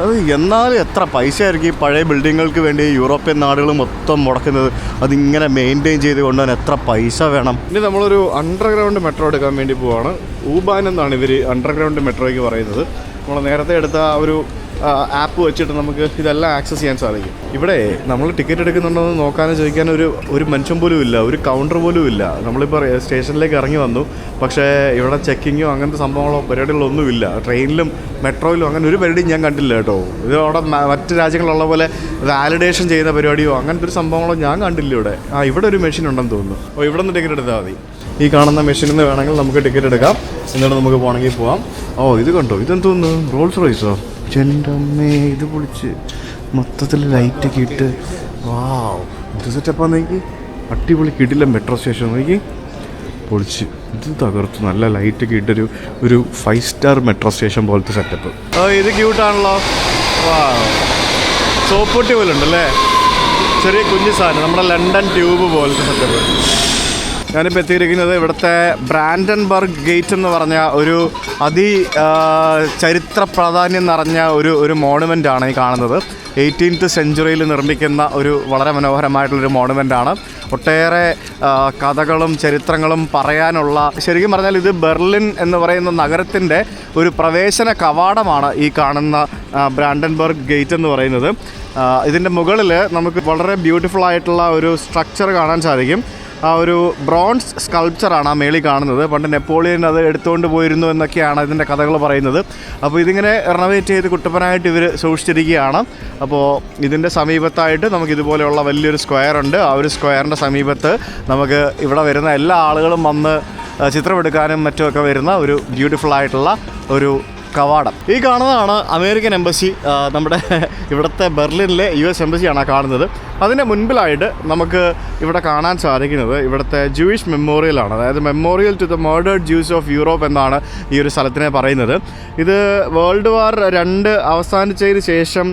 അത് എന്നാലും എത്ര പൈസ ആയിരിക്കും ഈ പഴയ ബിൽഡിങ്ങുകൾക്ക് വേണ്ടി യൂറോപ്യൻ നാടുകൾ മൊത്തം മുടക്കുന്നത്? അതിങ്ങനെ മെയിന്റെയിൻ ചെയ്ത് കൊണ്ടുപോകാൻ എത്ര പൈസ വേണം? ഇനി നമ്മളൊരു അണ്ടർഗ്രൗണ്ട് മെട്രോ എടുക്കാൻ വേണ്ടി പോവാണ്. ഊബാൻ എന്നാണ് ഇവർ അണ്ടർഗ്രൗണ്ട് മെട്രോയ്ക്ക് പറയുന്നത്. നമ്മൾ നേരത്തെ എടുത്ത ആ ഒരു ആപ്പ് വെച്ചിട്ട് നമുക്ക് ഇതെല്ലാം ആക്സസ് ചെയ്യാൻ സാധിക്കും. ഇവിടെ നമ്മൾ ടിക്കറ്റ് എടുക്കുന്നുണ്ടോ എന്ന് നോക്കാനോ ചോദിക്കാനോ ഒരു ഒരു മനുഷ്യൻ പോലും ഇല്ല ഒരു കൗണ്ടർ പോലും ഇല്ല. നമ്മളിപ്പോൾ സ്റ്റേഷനിലേക്ക് ഇറങ്ങി വന്നു. പക്ഷേ ഇവിടെ ചെക്കിങ്ങോ അങ്ങനത്തെ സംഭവങ്ങളോ പരിപാടികളോ ഒന്നുമില്ല ട്രെയിനിലും മെട്രോയിലും അങ്ങനെ ഒരു പരിപാടിയും ഞാൻ കണ്ടില്ല കേട്ടോ. ഇത് അവിടെ മറ്റ് രാജ്യങ്ങളുള്ള പോലെ വാലിഡേഷൻ ചെയ്യുന്ന പരിപാടിയോ അങ്ങനത്തെ ഒരു സംഭവങ്ങളോ ഞാൻ കണ്ടില്ല ഇവിടെ. ആ ഇവിടെ ഒരു മെഷീൻ ഉണ്ടെന്ന് തോന്നുന്നു. അപ്പോൾ ഇവിടെ നിന്ന് ടിക്കറ്റ് എടുത്താൽ മതി. ഈ കാണുന്ന മെഷീനിൽ നിന്ന് വേണമെങ്കിൽ നമുക്ക് ടിക്കറ്റ് എടുക്കാം. എന്നിട്ട് നമുക്ക് പോകണമെങ്കിൽ പോകാം ഓ ഇത് കണ്ടോ? ഇതെന്തോന്ന് റോൾസ് റോയ്സോ എന്റെ അമ്മേ ഇത് പൊളിച്ച് മൊത്തത്തിൽ ലൈറ്റൊക്കെ ഇട്ട്. വാ ഇത് സെറ്റപ്പാ നോക്കി. അടിപൊളി കിടില്ല മെട്രോ സ്റ്റേഷൻ നോക്കി. പൊളിച്ച്. ഇത് തകർത്ത്. നല്ല ലൈറ്റൊക്കെ ഇട്ടൊരു ഒരു ഫൈവ് സ്റ്റാർ മെട്രോ സ്റ്റേഷൻ പോലത്തെ സെറ്റപ്പ് ഇത് ക്യൂട്ടാണല്ലോ വാ സോപ്പൊട്ടി പോലെ ഉണ്ടല്ലേ? ചെറിയ കുഞ്ഞു സാധനം. നമ്മുടെ ലണ്ടൻ ട്യൂബ് പോലത്തെ സെറ്റപ്പ് ഞാനിപ്പോൾ എത്തിയിരിക്കുന്നത് ഇവിടുത്തെ ബ്രാൻഡൻബർഗ് ഗേറ്റ് എന്ന് പറഞ്ഞ ഒരു അതി ചരിത്ര പ്രാധാന്യം നിറഞ്ഞ ഒരു ഒരു ആണ് ഈ കാണുന്നത്. എയ്റ്റീൻത്ത് സെഞ്ചുറിയിൽ നിർമ്മിക്കുന്ന ഒരു വളരെ മനോഹരമായിട്ടുള്ളൊരു ആണ്. ഒട്ടേറെ കഥകളും ചരിത്രങ്ങളും പറയാനുള്ള ശരിക്കും പറഞ്ഞാൽ ഇത് ബെർലിൻ എന്ന് പറയുന്ന നഗരത്തിന്റെ ഒരു പ്രവേശന കവാടമാണ് ഈ കാണുന്ന ബ്രാൻഡൻബർഗ് ഗേറ്റ് എന്ന് പറയുന്നത്. ഇതിന്റെ മുകളിൽ നമുക്ക് വളരെ ബ്യൂട്ടിഫുൾ ആയിട്ടുള്ള ഒരു സ്ട്രക്ചർ കാണാൻ സാധിക്കും. ആ ഒരു ബ്രോൺസ് സ്കൾപ്ചറാണ് ആ മേളിൽ കാണുന്നത്. പണ്ട് നെപ്പോളിയൻ അത് എടുത്തുകൊണ്ട് പോയിരുന്നു എന്നൊക്കെയാണ് ഇതിന്റെ കഥകൾ പറയുന്നത്. അപ്പോൾ ഇതിങ്ങനെ റെനോവേറ്റ് ചെയ്ത് കുട്ടപ്പനായിട്ട് ഇവർ സൂക്ഷിച്ചിരിക്കുകയാണ്. അപ്പോൾ ഇതിന്റെ സമീപത്തായിട്ട് നമുക്ക് ഇതുപോലെയുള്ള വലിയൊരു സ്ക്വയർ ഉണ്ട്. ആ ഒരു സ്ക്വയറിന്റെ സമീപത്ത് നമുക്ക് ഇവിടെ വരുന്ന എല്ലാ ആളുകളും വന്ന് ചിത്രമെടുക്കാനും മറ്റുമൊക്കെ വരുന്ന ഒരു ബ്യൂട്ടിഫുൾ ആയിട്ടുള്ള ഒരു കവാടം. ഈ കാണുന്നതാണ് അമേരിക്കൻ എംബസി നമ്മുടെ ഇവിടുത്തെ ബെർലിനിലെ യു എസ് എംബസിയാണ് കാണുന്നത്. അതിന്റെ മുൻപിലായിട്ട് നമുക്ക് ഇവിടെ കാണാൻ സാധിക്കുന്നത് ഇവിടുത്തെ ജൂയിഷ് മെമ്മോറിയലാണ് അതായത് memorial to the murdered Jews of Europe എന്നാണ് ഈ ഒരു സ്ഥലത്തിനെ പറയുന്നത്. ഇത് വേൾഡ് വാർ രണ്ട് അവസാനിച്ചതിന് ശേഷം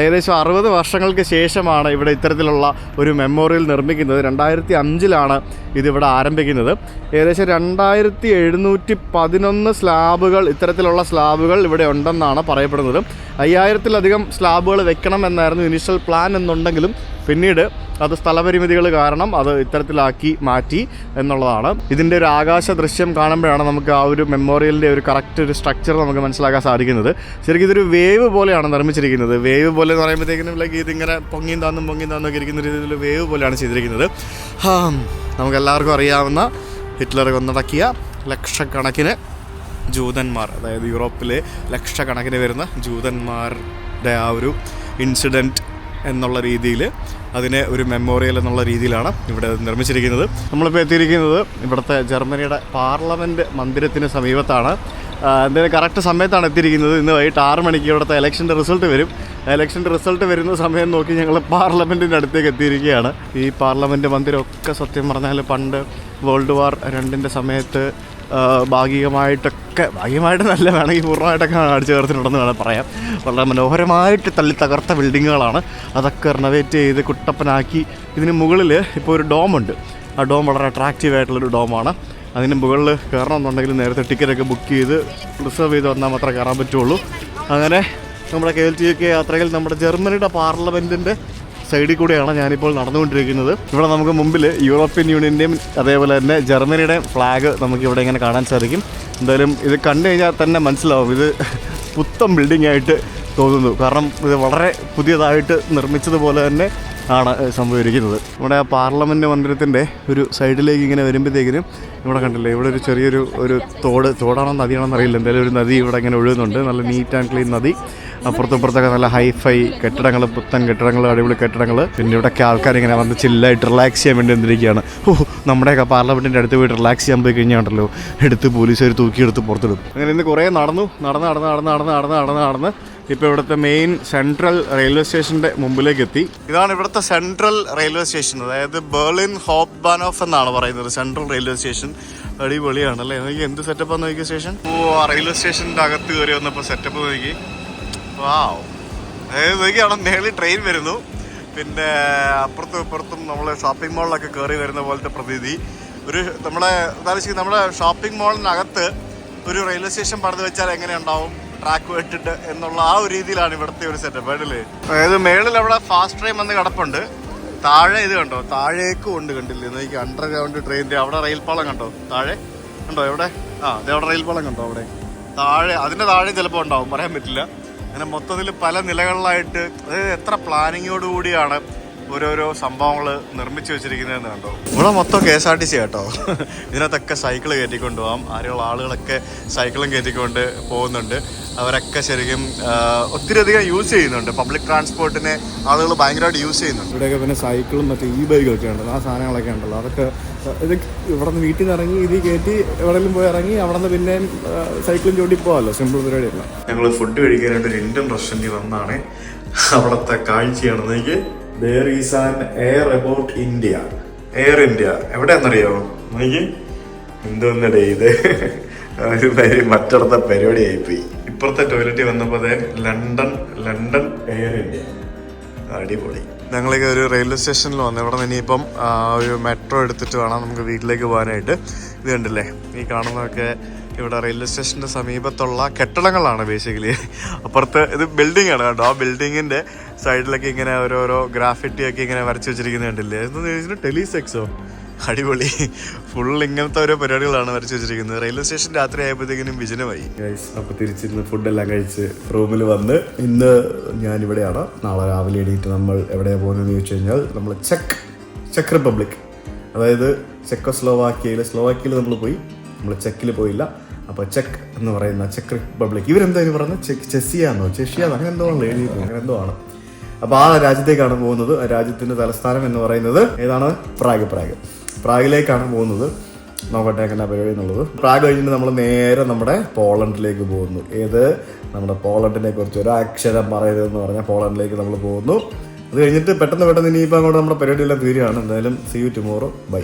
ഏകദേശം അറുപത് വർഷങ്ങൾക്ക് ശേഷമാണ് ഇവിടെ ഇത്തരത്തിലുള്ള ഒരു മെമ്മോറിയൽ നിർമ്മിക്കുന്നത്. രണ്ടായിരത്തി അഞ്ചിലാണ് ഇതിവിടെ ആരംഭിക്കുന്നത്. ഏകദേശം രണ്ടായിരത്തി എഴുന്നൂറ്റി പതിനൊന്ന് സ്ലാബുകൾ ഇത്തരത്തിലുള്ള സ്ലാബുകൾ ഇവിടെ ഉണ്ടെന്നാണ് പറയപ്പെടുന്നത്. അയ്യായിരത്തിലധികം സ്ലാബുകൾ വെക്കണം എന്നായിരുന്നു ഇനിഷ്യൽ പ്ലാൻ എന്നുണ്ടെങ്കിലും പിന്നീട് അത് സ്ഥലപരിമിതികൾ കാരണം അത് ഇത്തരത്തിലാക്കി മാറ്റി എന്നുള്ളതാണ്. ഇതിന്റെ ഒരു ആകാശ ദൃശ്യം കാണുമ്പോഴാണ് നമുക്ക് ആ ഒരു മെമ്മോറിയലിന്റെ ഒരു കറക്റ്റ് ഒരു സ്ട്രക്ചർ നമുക്ക് മനസ്സിലാക്കാൻ സാധിക്കുന്നത്. ശരിക്കും ഇതൊരു വേവ് പോലെയാണ് നിർമ്മിച്ചിരിക്കുന്നത്. വേവ് പോലെ എന്ന് പറയുമ്പോഴത്തേക്കിനും ലൈക്ക് ഇതിങ്ങനെ പൊങ്ങിയും താന്നും പൊങ്ങിയും ഒക്കെ ഇരിക്കുന്ന രീതിയിൽ വേവ് പോലെയാണ് ചെയ്തിരിക്കുന്നത്. നമുക്ക് നമുക്കെല്ലാവർക്കും അറിയാവുന്ന ഹിറ്റ്ലർ കൊന്നടക്കിയ ലക്ഷക്കണക്കിന് ജൂതന്മാർ അതായത് യൂറോപ്പിലെ ലക്ഷക്കണക്കിന് വരുന്ന ജൂതന്മാരുടെ ആ ഒരു ഇൻസിഡന്റ് എന്നുള്ള രീതിയിൽ അതിനെ ഒരു മെമ്മോറിയൽ എന്നുള്ള രീതിയിലാണ് ഇവിടെ നിർമ്മിച്ചിരിക്കുന്നത്. നമ്മളിപ്പോൾ എത്തിയിരിക്കുന്നത് ഇവിടുത്തെ ജർമ്മനിയുടെ പാർലമെന്റ് മന്ദിരത്തിന് സമീപത്താണ്. എന്തായാലും കറക്റ്റ് സമയത്താണ് എത്തിയിരിക്കുന്നത്. ഇന്ന് വൈകിട്ട് ആറ് മണിക്ക് ഇവിടുത്തെ ഇലക്ഷന്റെ റിസൾട്ട് വരും. ഇലക്ഷന്റെ റിസൾട്ട് വരുന്ന സമയം നോക്കി ഞങ്ങൾ പാർലമെന്റിന്റെ അടുത്തേക്ക് എത്തിയിരിക്കുകയാണ്. ഈ പാർലമെന്റ് മന്ദിരമൊക്കെ സത്യം പറഞ്ഞാൽ പണ്ട് വേൾഡ് വാർ രണ്ടിന്റെ സമയത്ത് ഭാഗികമായിട്ടൊക്കെ ഭാഗികമായിട്ട് നല്ല വേണമെങ്കിൽ പൂർണമായിട്ടൊക്കെ അടിച്ചു ചേർത്തിട്ടുണ്ടെന്ന് വേണം പറയാം. വളരെ മനോഹരമായിട്ട് തള്ളി തകർത്ത ബിൽഡിങ്ങുകളാണ്. അതൊക്കെ റിനോവേറ്റ് ചെയ്ത് കുട്ടപ്പനാക്കി. ഇതിന് മുകളിൽ ഇപ്പോൾ ഒരു ഡോമുണ്ട്. ആ ഡോം വളരെ അട്രാക്റ്റീവ് ആയിട്ടുള്ളൊരു ഡോമാണ്. അതിന് മുകളിൽ കയറണമെന്നുണ്ടെങ്കിൽ നേരത്തെ ടിക്കറ്റൊക്കെ ബുക്ക് ചെയ്ത് റിസർവ് ചെയ്ത് വന്നാൽ മാത്രമേ കയറാൻ പറ്റുള്ളൂ. അങ്ങനെ നമ്മുടെ കെ എൽ ടി കെ യാത്രയിൽ നമ്മുടെ ജർമ്മനിയുടെ പാർലമെന്റിന്റെ സൈഡിൽ കൂടെയാണ് ഞാനിപ്പോൾ നടന്നുകൊണ്ടിരിക്കുന്നത്. ഇവിടെ നമുക്ക് മുമ്പിൽ യൂറോപ്യൻ യൂണിയന്റെയും അതേപോലെ തന്നെ ജർമ്മനിയുടെയും ഫ്ലാഗ് നമുക്ക് ഇവിടെ ഇങ്ങനെ കാണാൻ സാധിക്കും. എന്തായാലും ഇത് കണ്ടു കഴിഞ്ഞാൽ തന്നെ മനസ്സിലാവും. ഇത് പുത്തൻ ബിൽഡിംഗ് ആയിട്ട് തോന്നുന്നു. കാരണം ഇത് വളരെ പുതിയതായിട്ട് നിർമ്മിച്ചതുപോലെ തന്നെ ആണ് സംഭവിക്കുന്നത് ആ പാർലമെന്റ് മന്ദിരത്തിന്റെ ഒരു സൈഡിലേക്ക് ഇങ്ങനെ വരുമ്പോഴത്തേക്കിനും ഇവിടെ കണ്ടില്ലേ ഇവിടെ ഒരു ചെറിയൊരു ഒരു തോട് തോടാണോ നദിയാണോ എന്നറിയില്ല. എന്തായാലും ഒരു നദി ഇവിടെ ഇങ്ങനെ ഒഴുകുന്നുണ്ട്. നല്ല നീറ്റ് ആൻഡ് ക്ലീൻ നദി. അപ്പുറത്തും ഇപ്പുറത്തൊക്കെ നല്ല ഹൈഫൈ കെട്ടിടങ്ങൾ പുത്തൻ കെട്ടിടങ്ങൾ അടിപൊളി കെട്ടിടങ്ങൾ പിന്നെ ഇവിടെയൊക്കെ ആൾക്കാർ ഇങ്ങനെ വന്ന് ചില്ലായിട്ട് റിലാക്സ് ചെയ്യാൻ വേണ്ടി വന്നിരിക്കുകയാണ്. ഓ നമ്മുടെയൊക്കെ പാർലമെന്റിന്റെ അടുത്ത് പോയിട്ട് റിലാക്സ് ചെയ്യാൻ പോയി കഴിഞ്ഞാൽ ഉണ്ടല്ലോ എടുത്ത് പോലീസുകാർ തൂക്കിയെടുത്ത് പുറത്തിടും. അങ്ങനെ ഇന്ന് കുറേ നടന്നു നടന്ന് നടന്ന് നടന്ന് നടന്ന് നടന്ന് നടന്ന് നടന്ന്. ഇപ്പോൾ ഇവിടുത്തെ മെയിൻ സെൻട്രൽ റെയിൽവേ സ്റ്റേഷന്റെ മുമ്പിലേക്ക് എത്തി ഇതാണ് ഇവിടുത്തെ സെൻട്രൽ റെയിൽവേ സ്റ്റേഷൻ അതായത് ബെർലിൻ ഹോപ്പ് ബാനോഫ് എന്നാണ് പറയുന്നത്. സെൻട്രൽ റെയിൽവേ സ്റ്റേഷൻ അടിപൊളിയാണ് അല്ലേ? നോക്കി എന്ത് സെറ്റപ്പാന്ന് നോക്കിയ സ്റ്റേഷൻ ഓ റെയിൽവേ സ്റ്റേഷന്റെ അകത്ത് കയറി വന്നപ്പോൾ സെറ്റപ്പ് നോക്കി അതായത് നോക്കി മേളിൽ ട്രെയിൻ വരുന്നു. പിന്നെ അപ്പുറത്തും ഇപ്പുറത്തും നമ്മൾ ഷോപ്പിംഗ് മാളിലൊക്കെ കയറി വരുന്ന പോലത്തെ പ്രതീതി. ഒരു നമ്മുടെ ഉദ്ദേശിക്കുന്നത് നമ്മുടെ ഷോപ്പിംഗ് മോളിനകത്ത് ഒരു റെയിൽവേ സ്റ്റേഷൻ പണിത് വെച്ചാൽ എങ്ങനെയുണ്ടാവും ട്രാക്ക് വെട്ടിട്ട് എന്നുള്ള ആ ഒരു രീതിയിലാണ് ഇവിടുത്തെ ഒരു സെറ്റപ്പ് ആയിട്ടല്ലേ അതായത് മേളിൽ അവിടെ ഫാസ്റ്റ് ട്രെയിൻ വന്ന് കിടപ്പുണ്ട്. താഴെ ഇത് കണ്ടോ? താഴേക്കും ഉണ്ട് കണ്ടില്ലേ? നോക്കി അണ്ടർഗ്രൗണ്ട് ട്രെയിനിന്റെ അവിടെ റെയിൽ പാളം കണ്ടോ? താഴെ? കണ്ടോ എവിടെ? ആ അവിടെ റെയിൽ പാളം കണ്ടോ അവിടെ? താഴെ അതിന്റെ താഴെ ചിലപ്പോൾ ഉണ്ടാവും പറയാൻ പറ്റില്ല. അങ്ങനെ മൊത്തത്തിൽ പല നിലകളിലായിട്ട് അതായത് എത്ര പ്ലാനിങ്ങോട് കൂടിയാണ് ഓരോരോ സംഭവങ്ങൾ നിർമ്മിച്ചു വെച്ചിരിക്കുന്നതെന്ന് കണ്ടോ? ഇവിടെ മൊത്തം K S R T C കേട്ടോ ഇതിനകത്തൊക്കെ സൈക്കിൾ കയറ്റിക്കൊണ്ട് പോകാം ആരെയുള്ള ആളുകളൊക്കെ സൈക്കിളും കയറ്റിക്കൊണ്ട് പോകുന്നുണ്ട്. അവരൊക്കെ ശരിക്കും ഒത്തിരി അധികം യൂസ് ചെയ്യുന്നുണ്ട്. പബ്ലിക് ട്രാൻസ്പോർട്ടിനെ ആളുകൾ ഭയങ്കരമായിട്ട് യൂസ് ചെയ്യുന്നുണ്ട്. ഇവിടെയൊക്കെ പിന്നെ സൈക്കിളും മറ്റേ ഇ ബൈക്കൊക്കെ ഉണ്ടല്ലോ ആ സാധനങ്ങളൊക്കെ ഉണ്ടല്ലോ. അതൊക്കെ ഇത് ഇവിടെ നിന്ന് വീട്ടിൽ നിന്ന് ഇറങ്ങി ഇതിൽ കയറ്റി എവിടെയെങ്കിലും പോയി ഇറങ്ങി അവിടെ നിന്ന് പിന്നെ സൈക്കിളും ചോട്ടി പോകാമല്ലോ. സിമ്പിൾ പരിപാടിയല്ല ഞങ്ങൾ ഫുഡ് കഴിക്കാനായിട്ട് ഒരു ഇന്ത്യൻ റെസ്റ്റോറന്റിൽ വന്നാണ്. അവിടുത്തെ കാഴ്ചയാണ്. എനിക്ക് there is an air about India Air India എവിടെയാണെന്നറിയോ? നോക്കി. എന്തോന്നടേ ഇത്? ഒരു പരി മറ്റിടത്തെ ഇപ്പുറത്തെ ടോയ്ലറ്റിൽ വന്നപ്പോൾ അതെ ലണ്ടൻ ലണ്ടൻ എയർ ഇന്ത്യ അടിപൊളി. ഞങ്ങളൊക്കെ ഒരു റെയിൽവേ സ്റ്റേഷനിൽ വന്നു. ഇവിടെ നിന്ന് ഇനിയിപ്പം ഒരു മെട്രോ എടുത്തിട്ട് വേണം നമുക്ക് വീട്ടിലേക്ക് പോകാനായിട്ട്. ഇത് കണ്ടില്ലേ? ഈ കാണുന്നതൊക്കെ ഇവിടെ റെയിൽവേ സ്റ്റേഷന്റെ സമീപത്തുള്ള കെട്ടിടങ്ങളാണ് ബേസിക്കലി അപ്പുറത്ത് ഇത് ബിൽഡിംഗ് ആണ് കേട്ടോ. ആ ബിൽഡിങ്ങിന്റെ സൈഡിലൊക്കെ ഇങ്ങനെ ഓരോരോ ഗ്രാഫിറ്റി ഒക്കെ ഇങ്ങനെ വരച്ച് വെച്ചിരിക്കുന്നത് കണ്ടില്ലേ? എന്ന് ടെലിസെക്സോ? അടിപൊളി. ഫുൾ ഇങ്ങനത്തെ ഓരോ പരിപാടികളാണ് വരച്ച് വെച്ചിരിക്കുന്നത്. റെയിൽവേ സ്റ്റേഷൻ രാത്രി ആയപ്പോഴത്തേക്കിനും വിജനമായി. അപ്പോൾ തിരിച്ചിരുന്ന് ഫുഡെല്ലാം കഴിച്ച് റൂമിൽ വന്ന് ഇന്ന് ഞാൻ ഇവിടെയാണ് നാളെ രാവിലെ എണീറ്റ് നമ്മൾ എവിടെയാണ് പോകുന്നതെന്ന് ചോദിച്ചു കഴിഞ്ഞാൽ നമ്മൾ ചെക്ക് ചെക്ക് റിപ്പബ്ലിക്. അതായത് ചെക്കോസ്ലോവാക്യയിൽ സ്ലോവാക്കിയയിൽ നമ്മൾ പോയി. നമ്മൾ ചെക്കിൽ പോയില്ല. അപ്പോൾ ചെക്ക് എന്ന് പറയുന്ന ചെക്ക് റിപ്പബ്ലിക്. ഇവരെന്താ പറഞ്ഞത്? ചെക്ക് ചെസ്സിയാന്നോ? ചെഷിയാന്നോ അങ്ങനെ എന്തോ ആണ് എഴുതിയിരിക്കുന്നത്. അങ്ങനെ എന്തോ ആണ്. അപ്പോൾ ആ രാജ്യത്തേക്കാണ് പോകുന്നത്. ആ രാജ്യത്തിന്റെ തലസ്ഥാനം എന്ന് പറയുന്നത് ഏതാണ്? പ്രാഗ്. പ്രാഗ്. പ്രാഗിലേക്കാണ് പോകുന്നത്. നോക്കട്ടെ എങ്ങനെ പരിപാടി എന്നുള്ളത്. പ്രാഗ് കഴിഞ്ഞിട്ട് നമ്മൾ നേരെ നമ്മുടെ പോളണ്ടിലേക്ക് പോകുന്നു. ഏത്? നമ്മുടെ പോളണ്ടിനെ കുറിച്ച് ഒരു അക്ഷരം പറയരുതെന്ന് പറഞ്ഞാൽ പോളണ്ടിലേക്ക് നമ്മൾ പോകുന്നു. അത് കഴിഞ്ഞിട്ട് പെട്ടെന്ന് പെട്ടെന്ന് ഇനിയിപ്പോൾ അങ്ങോട്ട് നമ്മുടെ പരിപാടിയെല്ലാം തീരുകയാണ്. എന്തായാലും സി യു ടുമോറോ ബൈ